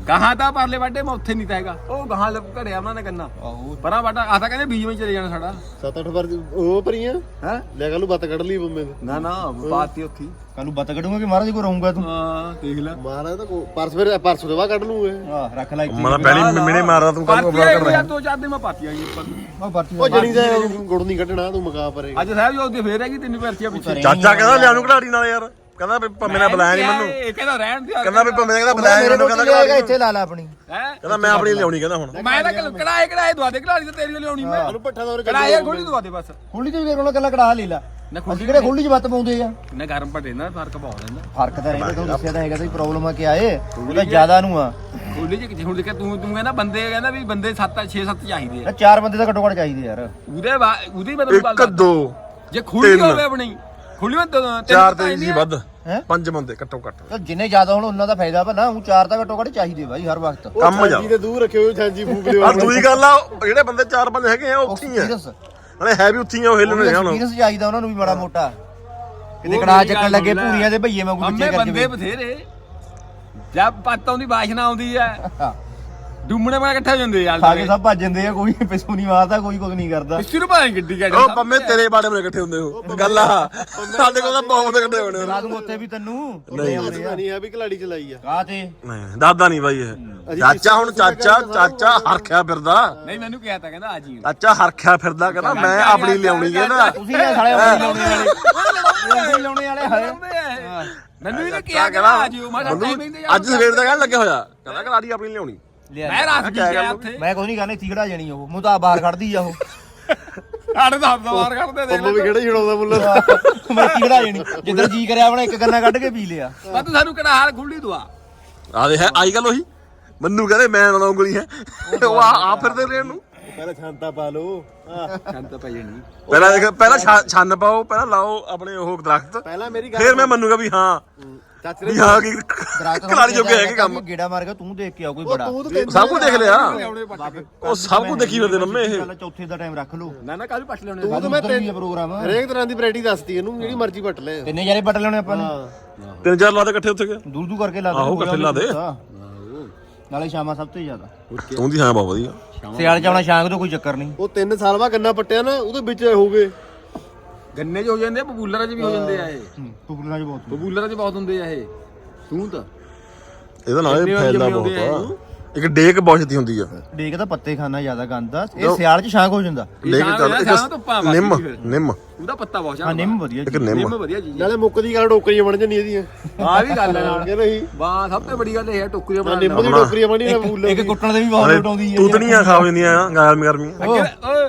ਗਾਹਾਂ ਤਾਂ ਪਰਲੇ ਵਾਡੇ ਮੈਂ ਉੱਥੇ ਨਹੀਂ ਤਾਂ ਹੈਗਾ। ਉਹ ਗਾਹਾਂ ਲੱਭ ਘੜਿਆ ਉਹਨਾਂ ਨੇ ਕੰਨਾ। ਆਹੋ। ਪਰਾਂ ਆ ਤਾਂ ਕਹਿੰਦੇ ਬੀਜ ਵਿੱਚ ਚਲੇ ਜਾਣਾ ਸਾਡਾ। 7-8 ਵਾਰ ਉਹ ਭਰੀਆਂ? ਹੈ? ਲੈ ਕੱਲ ਬੱਤ ਕੱਢ ਲਈ ਬੰਮੇ ਦੇ ਨਾ ਨਾ ਬਾਤੀ ਉੱਥੀ। ਕੱਲ ਨੂੰ ਬੱਤ ਕੱਢੂਗਾ ਕਿ ਮਹਾਰਾਜ ਕੋ ਰਹੂੰਗਾ ਤੂੰ? ਹਾਂ ਦੇਖ ਲੈ। ਮਹਾਰਾਜ ਤਾਂ ਪਰਸ ਫਿਰ ਪਰਸ ਦੇ ਬਾਅਦ ਕੱਢ ਲੂਗੇ ਆਹ ਰੱਖ ਲੈ ਇੱਥੇ ਮੈਂ ਪਹਿਲੀ ਮਿਹਣੇ ਮਾਰਦਾ ਤੂੰ ਕੱਲ ਪਾਤੀ ਆਈ ਕਰ ਰਿਹਾ ਦੋ ਚਾਰ ਦਿਨ ਮੈਂ ਪਾਤੀ ਆਈ ਉੱਪਰ। ਉਹ ਪਰਚੀ ਉਹ ਜਣੀ ਦਾ ਗੁੜ ਨਹੀਂ ਕੱਢਣਾ ਤੂੰ ਮਕਾ ਪਰੇ। ਅੱਜ ਸਾਹਿਬ ਜੀ ਉਹਦੀ ਫੇਰ ਹੈਗੀ ਤਿੰਨ ਪਰਚੀਆਂ ਪਿੱਛੇ। ਚਾਚਾ ਕਹਿੰਦਾ ਲਿਆ ਨੂੰ ਘੜਾੜੀ ਨਾਲ ਯਾਰ। ਕਹਿੰਦਾ ਵੀ ਪੰਮੇ ਨੇ ਬੁਲਾਇਆ ਨਹੀਂ ਮੈਨੂੰ। ਇਹ ਕਹਿੰਦਾ ਰਹਿਣ ਦੇ ਕਹਿੰਦਾ ਵੀ ਪੰਮੇ ਨੇ ਕਹਿੰਦਾ ਬੁਲਾਇਆ ਨੀ ਮੇਰੇ ਮੈਨੂੰ ਕੋਲ ਕਹਿੰਦਾ ਇੱਥੇ ਲਾ ਲਾ ਆਪਣੀ। ਹੈ ਕਹਿੰਦਾ ਮੈਂ ਆਪਣੀ ਲਿਆਉਣੀ ਕਹਿੰਦਾ ਹੁਣ। ਮੈਂ ਤਾਂ ਕੜਾਏ ਕੜਾਏ ਦਵਾ ਦੇ ਕੜਾੜੀ ਤੇ ਤੇਰੀ ਲਈ ਲਿਆਉਣੀ ਮੈਂ। ਉਹਨੂੰ ਪੱਠਾ ਦਾ ਕੜਾਏ ਖੋਲੀ ਦਵਾ ਦੇ ਬਸ। ਖੁੱਲੀ ਤੇ ਵੀ ਕੋਲ ਕੱਲਾ ਕੜਾ ਲੈ ਲਾ। ਨਾ ਅਸੀਂ ਕਿਹੜੇ ਖੁੱਲੀ ਚ ਬੱਤ ਪਾਉਂਦੇ ਆ? ਨਾ ਗਰਮ ਭਟੇ ਨਾ ਫ਼ਰਕ ਬਹੁਤ ਰਹਿੰਦਾ ਫ਼ਰਕ ਤਾਂ ਰਹਿੰਦਾ ਤੁਹਾਨੂੰ ਦੱਸਿਆ ਤਾਂ ਹੈਗਾ ਤਾਂ ਪ੍ਰੋਬਲਮ ਆ ਕਿ ਆਏ? ਉਹਦਾ ਜ਼ਿਆਦਾ ਨੂੰ ਆ। ਖੋਲੀ ਜੀ ਕਿਤੇ ਹੁਣ ਦੇਖਿਆ ਤੂੰ ਤੂੰ ਕਹਿੰਦਾ ਬੰਦੇ ਕਹਿੰਦਾ ਵੀ ਬੰਦੇ 7 6 7 ਚਾਹੀਦੇ ਆ। ਚਾਰ ਬੰਦੇ ਤਾਂ ਘੱਟੋ ਘੱਟ ਚਾਹੀਦੇ ਯਾਰ। ਉਹਦੇ ਉਹਦੀ ਮੈਂ ਤੈਨੂੰ ਗੱਲ ਇੱਕ। ਦੋ ਜੇ ਖੁੱਲੀ। ਹੋਵੇ ਆਪਣੀ। ਖੁੱਲੀ ਹੋਵੇ ਤਾਂ ਤਿੰਨ ਚਾਰ ਤਾਂ ਤੇ ਜੀ। ਵੱਧ। ਹੈ? ਪੰਜ ਬੰਦੇ ਘੱਟੋ ਘੱਟ। ਤਾਂ ਜਿੰਨੇ ਜ਼ਿਆਦਾ ਹੋਣ ਉਹਨਾਂ ਦਾ ਫਾਇਦਾ ਨਾ ਉਹ ਚਾਰ ਤਾਂ ਘੱਟੋ ਘੱਟ ਚਾਹੀਦੇ ਬਾਈ ਹਰ ਵਕਤ। ਕੰਮ ਜਾ। ਛਾਂਜੀ ਦੇ ਦੂਰ ਰੱਖਿਓ ਛਾਂਜੀ ਫੂਕ ਲਿਓ ਆ ਦੂਈ ਗੱਲ ਆ ਉਹ ਜਿਹੜੇ ਬੰਦੇ ਚਾਰ ਪੰਜ ਹੈਗੇ ਆ ਉੱਥੇ ਹੀ ਆ। ਐਕਸਪੀਰੀਅੰਸ ਨਾਲੇ ਹੈ ਵੀ ਉੱਥੇ ਹੀ ਆ ਉਹ ਹਿੱਲਣੇ ਆ ਹੁਣ। ਐਕਸਪੀਰੀਅੰਸ ਚਾਹੀਦਾ ਉਹਨਾਂ ਨੂੰ ਵੀ ਮਾੜਾ ਮੋਟਾ। ਕਿਤੇ ਕੜਾ ਚੱਕਣ ਲੱਗੇ। ਭੂਰੀਆਂ ਦੇ ਭਈਏ ਵਾਂਗੂ ਅੰਮੇ ਵਿੱਚੇ ਬੰਦੇ ਕਰਦੇ ਬਥੇਰੇ। ਜਦ ਪੱਤ ਆਉਂਦੀ ਬਾਸ਼ਨਾ ਆਉਂਦੀ ਐ ਡੂਮਣੇ ਬਣਾ ਇਕੱਠੇ ਹੋ ਜਾਂਦੇ ਯਾਰ ਖਾ ਕੇ ਸਭ ਭੱਜ ਜਾਂਦੇ ਆ ਕੋਈ ਪਿੱਛੋਂ ਨਹੀਂ ਮਾਰਦਾ ਕੋਈ ਕੁਝ ਨਹੀਂ ਕਰਦਾ। ਪਿੱਛੇ ਨੂੰ ਭਾਵੇਂ ਗੱਡੀ ਕੱਢ ਉਹ ਪੰਮੇ ਤੇਰੇ ਬਾੜੇ ਮੇਰੇ ਇਕੱਠੇ ਹੁੰਦੇ ਹੋ। ਗੱਲ ਆ। ਸਾਡੇ ਕੋਲ ਤਾਂ ਬਹੁਤ ਇਕੱਠੇ ਹੋਣੇ ਰਾਤ ਨੂੰ ਉੱਥੇ ਵੀ ਤੈਨੂੰ ਨਹੀਂ। ਨਹੀਂ ਹੈ ਵੀ ਖਿਲਾੜੀ ਚਲਾਈ ਆ। ਕਾ ਤੇ? ਨਹੀਂ ਦਾਦਾ ਨਹੀਂ ਬਾਈ ਇਹ। ਚਾਚਾ ਹੁਣ ਚਾਚਾ ਚਾਚਾ ਹਰਖਿਆ ਫਿਰਦਾ। ਨਹੀਂ ਮੈਨੂੰ ਕਿਹਾ ਤਾਂ ਕਹਿੰਦਾ ਆ ਜੀ। ਚਾਚਾ ਹਰਖਿਆ ਫਿਰਦਾ ਕਹਿੰਦਾ ਮੈਂ ਆਪਣੀ ਲਿਆਉਣੀ ਹੈ ਨਾ। ਤੁਸੀਂ ਇਹ ਸਾਲੇ ਉਂਗਲੀ ਲਾਉਣੇ ਵਾਲੇ ਉਂਗਲੀ ਲਾਉਣੇ ਵਾਲੇ ਹਾਏ ਮੈਨੂੰ ਇਹਨੇ ਕਿਹਾ ਕਿ ਆ ਜਿਓ ਮੈਂ ਕਿਹਾ ਮੈਨੂੰ timing ਤੇ ਅੱਜ ਸਵੇਰ ਦਾ ਕਹਿਣ ਲੱਗਿਆ ਹੋਇਆ। ਕਹਿੰਦਾ ਕਲਾੜੀ ਆਪਣੀ ਲਿਆਉਣੀ। ਮੈਂ ਰਾਤ ਵੀ ਗਿਆ ਉੱਥੇ? ਮੈਂ ਕੁਝ ਨਹੀਂ ਕਰਨਾ ਇੱਥੇ ਖੜਾ ਜਾਣੀ ਉਹ। ਮੂੰਹ ਤਾਂ ਬਾਹਰ ਖੜਦੀ ਆ ਉਹ। ਸਾਡੇ ਦਾ ਹਫਤਾ ਵਾਰ ਕਰਦੇ ਦੇ ਪੰਮਾ ਵੀ ਕਿਹੜਾ ਛਡਾਉਂਦਾ ਮੁੱਲਾ ਮੈਂ ਇੱਥੇ ਖੜਾ ਜਾਣੀ। ਜਿੱਦਾਂ ਜੀ ਕਰਿਆ ਆਪਣਾ ਇੱਕ ਗੰਨਾ ਕੱਢ ਕੇ ਪੀ ਲਿਆ। ਪਰ ਤੂੰ ਸਾਨੂੰ ਕਿਹੜਾ ਹਾਲ ਖੁੱਲੀ ਦਵਾ ਆ? ਦੇ ਹੈ ਆਈ ਗੱਲ ਉਹੀ? ਮੈਨੂੰ ਕਹਿੰਦੇ ਮੈਂ ਨਾ ਉਂਗਲੀ ਹੈ। ਉਹ ਆ ਆ ਫਿਰਦੇ ਰਹਿਣ ਨੂੰ। ਪਹਿਲਾਂ ਛਾਂਤਾ ਪਾ ਲਓ। ਸ਼ਾਂਤ ਪਈ ਨਹੀਂ ਪਹਿਲਾਂ ਦੇਖ ਪਹਿਲਾਂ ਛੰਨ ਪਾਓ ਪਹਿਲਾਂ ਲਾਓ ਆਪਣੇ ਉਹ ਦਰਖਤ। ਪਹਿਲਾਂ ਮੇਰੀ ਗੱਲ ਫਿਰ ਮੈਂ ਮੰਨੂਗਾ ਵੀ ਹਾਂ। ਚਾਚੇ ਵੀ ਹਾਂ ਕਿ ਕਲਾੜੀ ਜੋਗੇ ਹੈਗੇ ਕੰਮ। ਗੇੜਾ ਮਾਰ ਕੇ ਤੂੰ ਦੇਖ ਕੇ ਆ ਕੋਈ ਬੜਾ। ਸਭ ਕੁਝ ਦੇਖ ਲਿਆ। ਉਹ ਸਭ ਕੁਝ ਦੇਖੀ ਫਿਰਦੇ ਮੰਮੇ ਇਹ। ਚੱਲ ਚੌਥੇ ਦਾ ਟਾਈਮ ਰੱਖ ਲਓ। ਨਾ ਨਾ ਕੱਲ ਪੱਟ ਲੈਣੇ ਤੂੰ ਤਾਂ ਮੈਂ ਉੱਧਰ ਵੀ ਤੇ ਆ। ਪ੍ਰੋਗਰਾਮ ਹਰੇਕ ਤਰ੍ਹਾਂ ਦੀ ਵੈਰਾਈਟੀ ਦੱਸਤੀ ਇਹਨੂੰ ਜਿਹੜੀ ਮਰਜ਼ੀ ਪੱਟ ਲੈ। ਤਿੰਨੇ ਜਾਰੇ ਪਟ ਲੈਣੇ ਆਪਾਂ ਨੇ। ਤਿੰਨ ਚਾਰ ਲਾ ਦੇ ਇਕੱਠੇ ਉੱਥੇ ਦੂਰ ਦੂਰ ਕਰਕੇ ਲਾ ਦੇ ਆਹੋ, ਇਕੱਠੇ ਲਾ ਦੇ। ਨਾਲੇ ਸ਼ਾਮਾਂ ਸਭ ਤੋਂ ਜ਼ਿਆਦਾ। ਤੂੰ ਦੀ ਹਾਂ ਬਹੁਤ ਵਧੀਆ। ਸਿਆਲ ਚ ਆਉਣਾ ਸ਼ਾਂਗ ਤੋਂ ਕੋਈ ਚੱਕਰ ਨਹੀਂ। ਉਹ 3 ਸਾਲ ਬਾਅਦ ਗੰਨਾ ਪੱਟਿਆ ਨਾ ਉਹਦੇ ਵਿੱਚ ਹੋ ਗਏ। ਗੰਨੇ 'ਚ ਹੋ ਜਾਂਦੇ ਆ ਬਬੂਲਰਾਂ 'ਚ ਵੀ ਹੋ ਜਾਂਦੇ ਆ ਇਹ। ਪੁਪਲਣਾ ਚ ਬਹੁਤ ਬਬੂਲਰਾਂ 'ਚ ਬਹੁਤ ਹੁੰਦੇ ਆ ਇਹ। ਤੂੰ ਤਾਂ। ਇਹਦਾ ਨਾਲ ਕਿੰਨੇ ਵਾਰੀ ਫੈਲਦਾ ਜੰਮੇ ਹੁੰਦੇ ਆ। ਬਹੁਤ ਆ ਇੱਕ ਡੇਕ ਛੇਤੀ ਹੁੰਦੀ ਆ। ਡੇਕ ਤਾਂ ਪੱਤੇ ਖਾਣਾ ਜ਼ਿਆਦਾ ਗੰਦਾ ਇਹ ਸਿਆਲ ਚ ਸ਼ਾਂਗ ਹੋ ਜਾਂਦਾ। ਡੇਕ ਚੱਲ ਧੁੱਪਾਂ ਨਿੰਮ ਫਿਰ। ਨਿੰਮ। ਉਹਦਾ ਪੱਤਾ ਬਹੁਤ ਹਾਂ ਨਿੰਮ ਵਧੀਆ ਇੱਕ ਜੀ ਨਿੰਮ। ਨਿੰਮ ਵਧੀਆ ਚੀਜ਼ ਨਾਲੇ ਮੁੱਕਦੀ ਗੱਲ ਟੋਕਰੀਆਂ ਬਣ ਜਾਂਦੀਆਂ ਇਹਦੀਆਂ। ਆ ਵੀ ਗੱਲ ਹੈ ਨਾਲ ਕਿ ਨਹੀਂ ਵਾਹ ਸਭ ਤੋਂ ਬੜੀ ਗੱਲ ਇਹ ਹੈ ਟੋਕਰੀਆਂ ਨਾ ਬਣਾ ਨਿੰਮ ਦੀ। ਟੋਕਰੀਆਂ ਬਣੀ ਨਾ ਫੁੱਲ ਇੱਕ ਕੁੱਟਣ ਦੇ ਵੀ ਬਹੁਤ ਲੋਟ ਆਉਂਦੀ ਹੈ ਤੂਤਣੀਆਂ ਖਾ ਹੋ ਜਾਂਦੀਆਂ ਗਰਮੀ ਗਰਮੀ ਉਹ,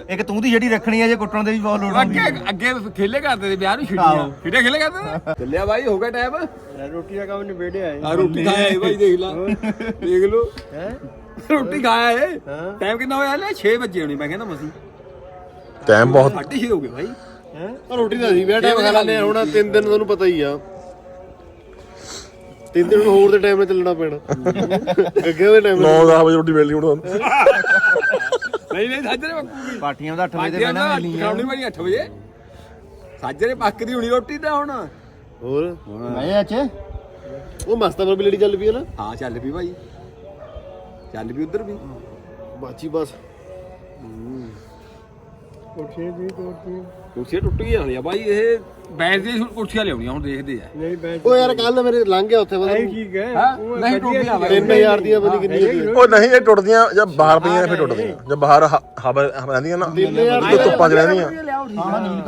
ਇੱਕ ਤੂੰ ਦੀ ਜਿਹੜੀ ਰੱਖਣੀ ਹੈ ਜੇ ਕੁੱਟਣ ਦੇ ਵੀ ਬਹੁਤ ਲੋਟ ਆਉਂਦੀ ਅੱਗੇ ਅੱਗੇ ਖੇਲੇ ਕਰਦੇ ਤੇ ਵਿਆਹ ਨੂੰ ਛਿੜੀਆਂ ਛਿੜੇ ਖੇਲੇ ਕਰਦੇ ਤੇ ਚੱਲਿਆ ਬਾਈ ਹੋ ਗਿਆ ਟਾਈਮ ਰੋਟੀ ਦਾ ਕੰਮ ਨਿਬੇੜਿਆ ਆ ਰੋਟੀ ਖਾਇਆ ਏ ਬਾਈ ਦੇਖ ਲਾ। ਦੇਖ ਲੋ ਹੈ? ਰੋਟੀ ਖਾਇਆ ਏ ਟਾਈਮ ਕਿੰਨਾ ਹੋਇਆ? ਲੈ 6 ਵਜੇ ਹੋਣੀ ਮੈਂ ਕਹਿੰਦਾ ਮਸੀ। ਟਾਈਮ ਬਹੁਤ 6:30 ਹੋ ਗਏ ਬਾਈ। ਹੈ? ਰੋਟੀ ਦਾ ਸੀ ਵਿਆਹ ਟਾਈਮ ਖਾ ਲੈਂਦੇ ਆ ਹੁਣ ਤਿੰਨ ਦਿਨ ਤੁਹਾਨੂੰ ਪਤਾ ਹੀ ਆ। ਤਿੰਨ ਦਿਨ ਹੋਰ ਦੇ ਟਾਈਮ ਨਾਲ ਚੱਲਣਾ ਪੈਣਾ। ਅੱਗੇ ਦੇ ਟਾਈਮ 9 10 ਵਜੇ ਰੋਟੀ ਵੇਲੀ ਹੁਣ ਨਹੀਂ ਨਹੀਂ ਸਾਜਰੇ ਪੱਕੂਗੀ ਪਾਰਟੀਆਂ ਦਾ 8 ਵਜੇ ਬਹਿਣਾ ਨਾ ਮਿਲਣੀ ਖਾਣੀ ਵਾਲੀ 8 ਵਜੇ। ਸਾਜਰੇ ਪੱਕਦੀ ਹੋਣੀ ਰੋਟੀ ਤਾਂ ਹੁਣ। ਹੋਰ? ਮੈਂ ਅੱਜ? ਉਹ ਮਸਤਾਵਰ ਵੀ ਲੜੀ ਚੱਲ ਪਈ ਹੈ ਨਾ। ਹਾਂ ਚੱਲ ਵੀ ਭਾਈ। ਚੱਲ ਵੀ ਉਧਰ ਵੀ। ਬਾਚੀ ਬਸ। ਕੁਰਸੀਆਂ ਟੁੱਟ ਗਈਆਂ ਹਲੀਆਂ ਬਾਈ ਇਹ ਬੈਠ ਦੀਆਂ ਕੁਰਸੀਆਂ ਲਿਆਉਣੀਆਂ ਹੁਣ ਦੇਖਦੇ ਆ। ਉਹ ਯਾਰ ਕੱਲ ਮੇਰੇ ਲੰਘ ਗਿਆ ਉੱਥੇ ਪਤਾ ਠੀਕ ਹੈ। ਨਹੀਂ ਟੁੱਟੀਆਂ ਬਾਈ। 3000 ਦੀਆਂ ਪਤਾ ਨੀ ਕਿੰਨੀਆਂ ਦੀਆਂ ਉਹ ਨਹੀਂ ਇਹ ਟੁੱਟਦੀਆਂ ਜਦ ਬਾਹਰ ਪਈਆਂ ਨੇ ਫਿਰ ਟੁੱਟਦੀਆਂ। ਜਦ ਬਾਹਰ ਹਵਾ ਹਵਾ ਰਹਿੰਦੀਆਂ ਨਾ। ਤੇ ਧੁੱਪਾਂ 'ਚ ਰਹਿੰਦੀਆਂ।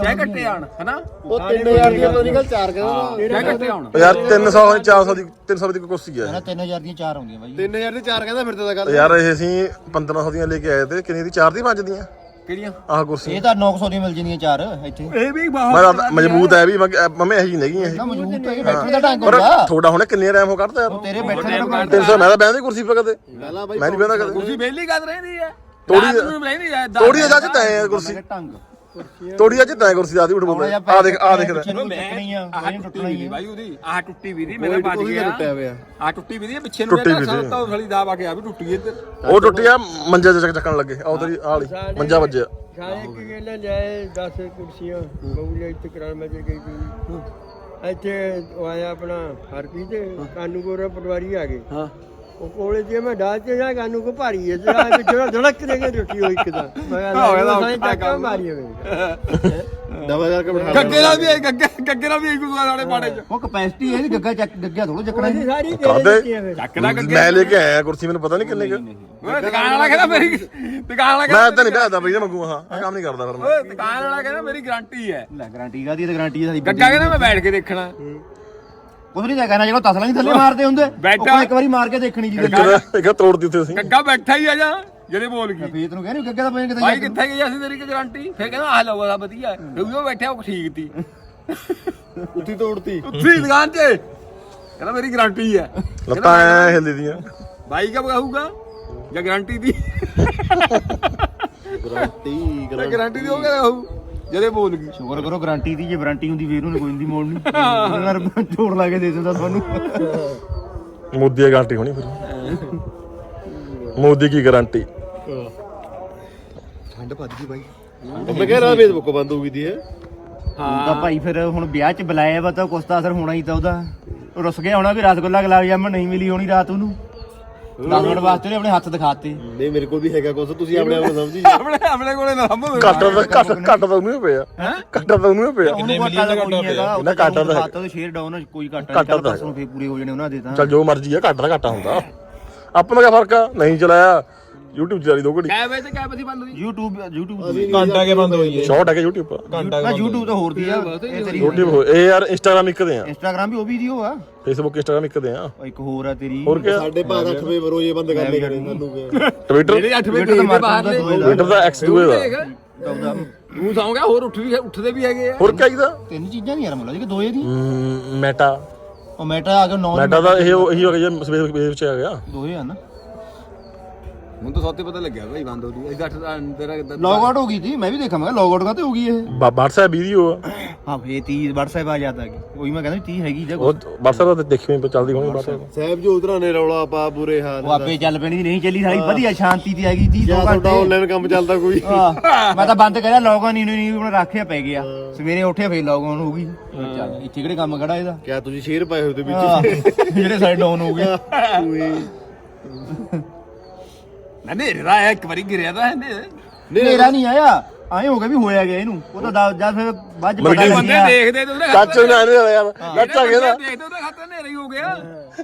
ਚਾਹ ਕੱਟੇ ਆਣ ਹਨਾ? ਉਹ 3000 ਦੀਆਂ ਪਤਾ ਨਹੀਂ ਕੱਲ ਚਾਰ ਕਹਿੰਦਾ ਚਾਹ ਕੱਟੇ ਆਉਣ ਉਹ ਯਾਰ 300 400 ਦੀ 300 ਦੀ ਕੋਈ ਕੁਰਸੀ ਹੈ ਨਾ 3000 ਦੀਆਂ ਚਾਰ ਆਉਂਦੀਆਂ ਬਾਈ। 3000 ਦੇ ਚਾਰ ਕਹਿੰਦਾ ਫਿਰ ਤਾਂ ਗੱਲ ਯਾਰ ਇਹ ਅਸੀਂ 1500 ਦੀਆਂ ਲੈ ਕੇ ਆਏ ਤੇ ਕਿੰਨੀ ਦੀ? 4 ਦੀ 5 ਦੀਆਂ? ਕਿਹੜੀਆਂ? ਆਹ ਕੁਰਸੀ ਇਹ ਤਾਂ 900 ਦੀ ਮਿਲ ਜਾਂਦੀਆਂ ਚਾਰ ਇੱਥੇ। ਇਹ ਵੀ ਮੈਂ ਮਜ਼ਬੂਤ ਹੈ ਵੀ ਮੈਂ- ਮੰਮੀ ਇਹੀ ਨਹੀਂ ਇਹ। ਨਾ ਮਜ਼ਬੂਤ ਹੈ ਬੈਠਣ ਦਾ ਢੰਗ ਪਰ ਹੁੰਦਾ। ਥੋੜਾ ਹੁਣ ਕਿੰਨੇ ਟਾਈਮ ਹੋ ਕੱਢਦਾ ਯਾਰ? ਤੇਰੇ ਬੈਠਣ ਦਾ ਢੰਗ 300 ਮੈਂ ਤਾਂ ਬਹਿੰਦੀ ਕੁਰਸੀ ਕਦੇ ਬਾਈ ਮੈਂ ਨਹੀਂ ਬਹਿੰਦਾ ਕਦੇ। ਕੁਰਸੀ ਬੇਲੀ ਕਦ ਰਹਿੰਦੀ ਹੈ। ਤੋੜੀ- ਰਾਤ ਨੂੰ ਰਹਿੰਦੀ ਹੈ ਤੋੜੀ ਦਾ ਜੱਜ ਤੈਂ ਕੁਰਸੀ। ਢੰਗ। ਤੋੜੀ ਅੱਜ ਤੈਂ ਕੁਰਸੀ ਆਦੀ ਉੱਠ ਬੋਲ ਆ ਦੇਖ ਆ। ਦੇਖ ਨੂੰ ਟੁੱਟਣੀ ਆ ਆਹ ਟੁੱਟੀ ਟੁੱਟਣਾ ਵੀ ਦੀ ਬਾਈ ਉਹਦੀ ਆਹ ਟੁੱਟੀ ਵੀ ਦੀ ਮੇਰਾ ਬਚ ਉਹੀ ਤਾਂ ਟੁੱਟਿਆ ਗਿਆ ਹੋਇਆ। ਆਹ ਟੁੱਟੀ ਵੀ ਦੀ ਪਿੱਛੇ ਨੂੰ ਟੁੱਟੀ ਮੇਰਾ ਵੀ ਦੀ। ਸਭ ਤੋਂ ਥਲੀ ਦਾਬ ਆ ਕੇ ਆ ਵੀ ਟੁੱਟ ਇੱਧਰ ਉਹ ਟੁੱਟ ਗਿਆ ਮੰਜੇ ਤੇ ਚੱਕ- ਚੱਕਣ ਲੱਗੇ। ਆ ਉਧਰ ਆ ਵਾਲੀ ਮੰਜਾ ਵੱਜਿਆ। ਸਾਰੇ ਕੀ ਕਹਿੰਦੇ ਲਿਆਏ 10 ਕੁਰਸੀਆਂ। ਬਹੂਲੇ ਇੱਥੇ ਕਰਾਣ ਮੈਂ ਗਈ ਸੀ। ਇੱਥੇ ਉਹ ਆਇਆ ਆਪਣਾ ਹਰਪੀ ਤੇ ਕਾਨੂ ਗੋਰਾ ਪਟਵਾਰੀ ਆ ਗਏ। ਹਾਂ। ਉਹ ਕੋਲੇ ਜੇ ਮੈਂ ਡਾਲ ਤੇ ਜਾ ਕਾਨੂ ਕੋ ਭਾਰੀ ਹੈ ਜਿਹੜਾ ਜਿਹੜਾ ਧੜਕ ਦੇਗੇ ਰੋਟੀ ਹੋਈ ਕਿਦਾਂ ਮੈਂ ਔਖਾ ਟੱਕਾ ਕੰਮ। ਮਾਰੀ ਹੋਵੇ ਦਵਾ ਕਰਕੇ ਬਿਠਾ ਗੱਗੇ ਨਾਲ ਵੀ ਗੱਗੇ ਗੱਗੇ ਨਾਲ ਵੀ ਇੱਕ ਦੂਜੇ ਸਾਡੇ ਪਾੜੇ ਚ। ਉਹ ਕਪੈਸਿਟੀ ਹੈ ਗੱਗਾ ਚੱਕ ਗੱਗਾ ਥੋੜਾ ਚੱਕਣਾ ਅਸੀਂ ਸਾਰੀ ਚੱਕਦਾ ਗੱਗੇ ਮੈਂ ਲੈ ਕੇ ਆਇਆ ਕੁਰਸੀ ਮੈਨੂੰ ਪਤਾ ਨਹੀਂ ਕਿੰਨੇ ਕੁ। ਓਏ ਦੁਕਾਨ ਵਾਲਾ ਕਹਿੰਦਾ ਮੇਰੀ ਦੁਕਾਨ ਵਾਲਾ ਮੈਂ ਤਾਂ ਨਹੀਂ ਬਹਿਦਾ ਬਈ ਮੰਗੂ ਹਾਂ ਇਹ ਕੰਮ ਨਹੀਂ ਕਰਦਾ ਫਿਰ ਮੈਂ। ਓਏ ਦੁਕਾਨ ਵਾਲਾ ਕਹਿੰਦਾ ਮੇਰੀ ਗਾਰੰਟੀ ਹੈ। ਲੈ ਗਾਰੰਟੀ ਕਾਦੀ ਤੇ ਗਾਰੰਟੀ ਹੈ ਸਾਡੀ ਗੱਗਾ ਕਹਿੰਦਾ ਮੈਂ ਬੈਠ ਕੇ ਦੇਖਣਾ। ਕੁਝ ਨਹੀਂ ਕਹਿਣਾ ਜਿਹੜਾ ਤਸਲਾ ਨਹੀਂ ਥੱਲੇ ਮਾਰਦੇ ਹੁੰਦੇ ਬੈਠਾ- ਉਹ ਇੱਕ ਵਾਰੀ ਮਾਰ ਕੇ ਦੇਖਣੀ ਜੀ। ਗੱਗਾ ਇੱਕ ਇੱਕ ਤੋੜ ਦਿੱਤੇ ਅਸੀਂ। ਗੱਗਾ ਬੈਠਾ ਹੀ ਆ ਜਾ ਜਿਹੜੇ ਬੋਲ ਗਈ। ਫੇਤ ਨੂੰ ਕਹਿੰਦੇ ਗੱਗਾ ਦਾ ਪਤਾ ਕਿਤੇ ਭਾਈ ਕਿੱਥੇ ਗਈ ਅਸੀਂ ਤੇਰੀ ਗਾਰੰਟੀ? ਫਿਰ ਕਹਿੰਦਾ ਆਹ ਲਊਗਾ ਸਭ ਵਧੀਆ। ਫਿਰ ਉਹ ਬੈਠਿਆ ਉਹ ਠੀਕ ਤੀ। ਉੱਤੀ ਤੋੜਤੀ। ਉੱਥੇ ਦੁਕਾਨ 'ਚ ਕਹਿੰਦਾ ਮੇਰੀ ਗਾਰੰਟੀ ਹੈ ਲੱਤਾਂ ਐ ਹਿੱਲਦੀ ਦੀਆਂ। ਬਾਈ ਕਬ ਕਹੂਗਾ? ਜਾਂ ਗਾਰੰਟੀ ਦੀ? Guarantee guarantee. ਦੀ ਹੋ ਗਿਆ ਕਹੂ। ਜਦੇ ਬੋਲ ਗਈ। ਸ਼ੁਕਰ ਕਰੋ ਗਾਰੰਟੀ ਦੀ ਜੇ ਵਾਰੰਟੀ ਹੁੰਦੀ ਫੇਰ ਉਹਨੇ ਕੋਈ ਨਹੀਂ। ਮੋੜਨੀ ਯਾਰ ਜੋੜ ਲਾ ਕੇ ਦੇ ਦਿੰਦਾ ਤੁਹਾਨੂੰ। ਮੋਦੀ ਦੀ ਗਾਰੰਟੀ ਹੋਣੀ ਫਿਰ। ਮੋਦੀ ਕੀ ਗਾਰੰਟੀ? ਉਹ ਮੈਂ ਕਹਿ ਰਿਹਾ ਫੇਸਬੁੱਕ ਬੰਦ ਹੋ ਗਈ ਦੀ ਹੈ। ਤਾਂ ਭਾਈ ਫਿਰ ਹੁਣ ਵਿਆਹ 'ਚ ਬੁਲਾਇਆ ਵਾ ਤਾਂ ਕੁਛ ਤਾਂ ਅਸਰ ਹੋਣਾ ਹੀ ਤਾਂ ਉਹਦਾ। ਉਹ ਰੁੱਸ ਗਿਆ ਹੋਣਾ ਵੀ ਰਸਗੁੱਲਾ ਗੁਲਾਬ ਜਾਮਨ ਨਹੀਂ ਮਿਲੀ ਹੋਣੀ ਰਾਤ ਉਹਨੂੰ 10 ਮਿੰਟ ਵਾਸਤੇ ਉਹਨੇ ਆਪਣੇ ਹੱਥ ਦਿਖਾਤੇ। ਨਹੀਂ ਮੇਰੇ ਕੋਲ ਵੀ ਹੈਗਾ ਕੁਛ ਤੁਸੀਂ ਆਪਣੇ ਆਪ ਨੂੰ ਸਮਝੀ ਆਪਣੇ ਆਪਣੇ ਕੋਲੇ ਨਾ ਸੰਭੋ ਘੱਟ ਤਾਂ ਘੱਟ ਘੱਟ ਤਾਂ ਉਹਨੂੰ ਹੀ ਪਿਆ। ਘੱਟ ਤਾਂ ਉਹਨੂੰ ਹੀ ਪਿਆ। ਉਹਨੂੰ ਕੋਈ ਗੱਲ ਕੋਈ ਨਹੀਂ ਹੈਗਾ ਘਾਟਾ ਸ਼ੇਅਰ ਡਾਊਨ ਕੋਈ ਘਾਟਾ ਘਾਟਾ ਕੱਲ ਨੂੰ ਫੇਰ ਪੂਰੇ ਹੋ ਜਾਣੇ ਉਹਨਾਂ ਦੇ ਤਾਂ। ਚੱਲ ਜੋ ਮਰਜ਼ੀ ਆ ਘੱਟ ਦਾ ਘੱਟਾ ਹੁੰਦਾ ਆਪਾਂ ਨੂੰ ਕੀ ਫ਼ਰਕ ਆ? ਨਹੀਂ ਚਲਾਇਆ। YouTube ਚੱਲੀ ਦੋ ਘੜੀ। ਕੈ ਵਜੇ ਤੇ ਕੈ ਵਜੇ ਬੰਦ ਹੋਈ। YouTube YouTube ਘੰਟਾ ਕੇ ਬੰਦ ਹੋਈ ਹੈ। ਸ਼ਾਰਟ ਹੈਗੇ YouTube ਪਰ। ਘੰਟਾ ਨਾ YouTube ਤਾਂ ਹੋਰ ਦੀ ਆ। ਇਹ ਤੇਰੀ YouTube ਹੋ- ਇਹ ਯਾਰ Instagram ਇੱਕ ਦੇ ਆ। ਇੰਸਟਾਗ੍ਰਾਮ ਵੀ ਉਹ ਵੀ ਦੀ ਉਹ ਆ। Facebook Instagram ਇੱਕ ਦੇ ਆ। ਉਹ ਇੱਕ ਹੋਰ ਆ ਤੇਰੀ। ਹੋਰ ਕੀ ਸਾਡੇ ਭਾਅ 8 ਵਜੇ ਬਰੋ ਇਹ ਬੰਦ ਕਰ ਲੈ ਕਰੇ ਸਾਨੂੰ ਕਿਹਾ। ਟਵਿੱਟਰ ਜਿਹੜੇ 8 ਵਜੇ Twitter ਤਾਂ ਭੇਜਦੇ ਬਾਹਰ ਮਾਰਦਾ ਨੇ ਦੋਏ ਦਾ। ਟਵਿੱਟਰ ਦਾ X ਦੂਏ ਦਾ। ਉਹਦਾ। ਤੂੰ ਸੌਂ ਗਿਆ ਹੋਰ ਉੱਠ ਵੀ ਉੱਠਦੇ ਵੀ ਹੈਗੇ ਆ। ਹੋਰ ਕੀ ਚਾਹੀਦਾ ਤਿੰਨ ਚੀਜ਼ਾਂ ਨਹੀਂ ਯਾਰ ਮੁੱਲਾ ਜੀ ਕਿ ਦੋ ਇਹਦੀ ਮੈਟਾ ਉਹ ਮੈਟਾ ਆ ਗਿਆ 9 ਮੈਟਾ ਦਾ ਇਹ ਇਹੀ ਹੋ ਗਿਆ ਸਪੇਸ ਵਿੱਚ ਆ ਗਿਆ। ਦੋਏ ਆ ਨਾ। ਹੁਣ ਤਾਂ ਸੌਤੇ ਪਤਾ ਲੱਗਿਆ ਭਾਈ ਬੰਦ ਹੋ ਰਹੀ ਹੈ 8 ਤੇਰਾ ਲੌਗ ਆਊਟ ਹੋ ਗਈ ਸੀ ਮੈਂ ਵੀ ਦੇਖਾਂ ਮੈਂ ਲੌਗ ਆਊਟ ਕਾਤੇ ਹੋ ਗਈ ਇਹ? ਵਾ- WhatsApp ਵੀਡੀਓ ਆ। ਹਾਂ ਫੇ 30 WhatsApp ਆ ਜਾਂਦਾ ਕਿ ਉਹੀ ਮੈਂ ਕਹਿੰਦਾ 30 ਹੈਗੀ ਜਾਂ ਉਹ WhatsApp ਦਾ ਦੇਖੀ ਮੈਂ ਚੱਲਦੀ ਹੋਣੀ WhatsApp ਸਾਹਿਬ। ਜੋ ਉਧਰਾਂ ਨੇ ਰੌਲਾ ਪਾ ਬੁਰੇ ਹਾਲ ਉਹ ਆਪੇ ਚੱਲ ਪੈਣੀ ਸੀ, ਨਹੀਂ ਚੱਲੀ ਸਾਰੀ ਵਧੀਆ ਸ਼ਾਂਤੀ ਤੇ ਹੈਗੀ 30 ਜਾਂ ਦੋ ਤੁਹਾਡਾ ਘੰਟੇ। ਆਨਲਾਈਨ ਕੰਮ ਚੱਲਦਾ ਕੋਈ? ਹਾਂ, ਮੈਂ ਤਾਂ ਬੰਦ ਕਰਿਆ ਲੌਗ ਆਨ ਨਹੀਂ ਹੁਣ ਰੱਖਿਆ ਪੈ ਗਿਆ। ਸਵੇਰੇ ਉੱਠਿਆ ਫੇਰ ਲੌਗ ਆਨ ਹੋ ਗਈ। ਚੱਲ ਇੱਥੇ ਕਿਹੜੇ ਕੰਮ ਖੜਾ ਇਹਦਾ? ਕਿਆ ਤੁਸੀਂ ਸ਼ੇਰ ਪਾਏ ਹੋਏ ਤੇ ਵਿੱਚ? ਹਾਂ, ਜਿਹੜੇ ਸਾਈਡ ਡਾਊਨ ਹੋ ਗਏ। ਨਾ ਨੇਰਾ ਆਇਆ ਇੱਕ ਵਾਰੀ ਗਿਰਿਆ ਤਾਂ ਇਹਨੇ ਨੇਰਾ ਨਹੀਂ ਆਇਆ ਐਂ ਹੋ ਗਿਆ ਵੀ ਹੋਇਆ ਗਿਆ ਇਹਨੂੰ। ਉਹ ਤਾਂ ਦਾ- ਜਦ ਫਿਰ ਬਾਅਦ ਚ ਪਤਾ ਬੰਦੇ ਲੱਗਿਆ। ਦੇਖਦੇ ਤੇ ਉਹਦੇ ਚਾਚੇ ਨੇ। ਕਹਿੰਦਾ ਦੇਖਦੇ ਉਹਦੇ ਖਾਤੇ ਨੇਰਾ ਹੀ ਹੋ ਗਿਆ।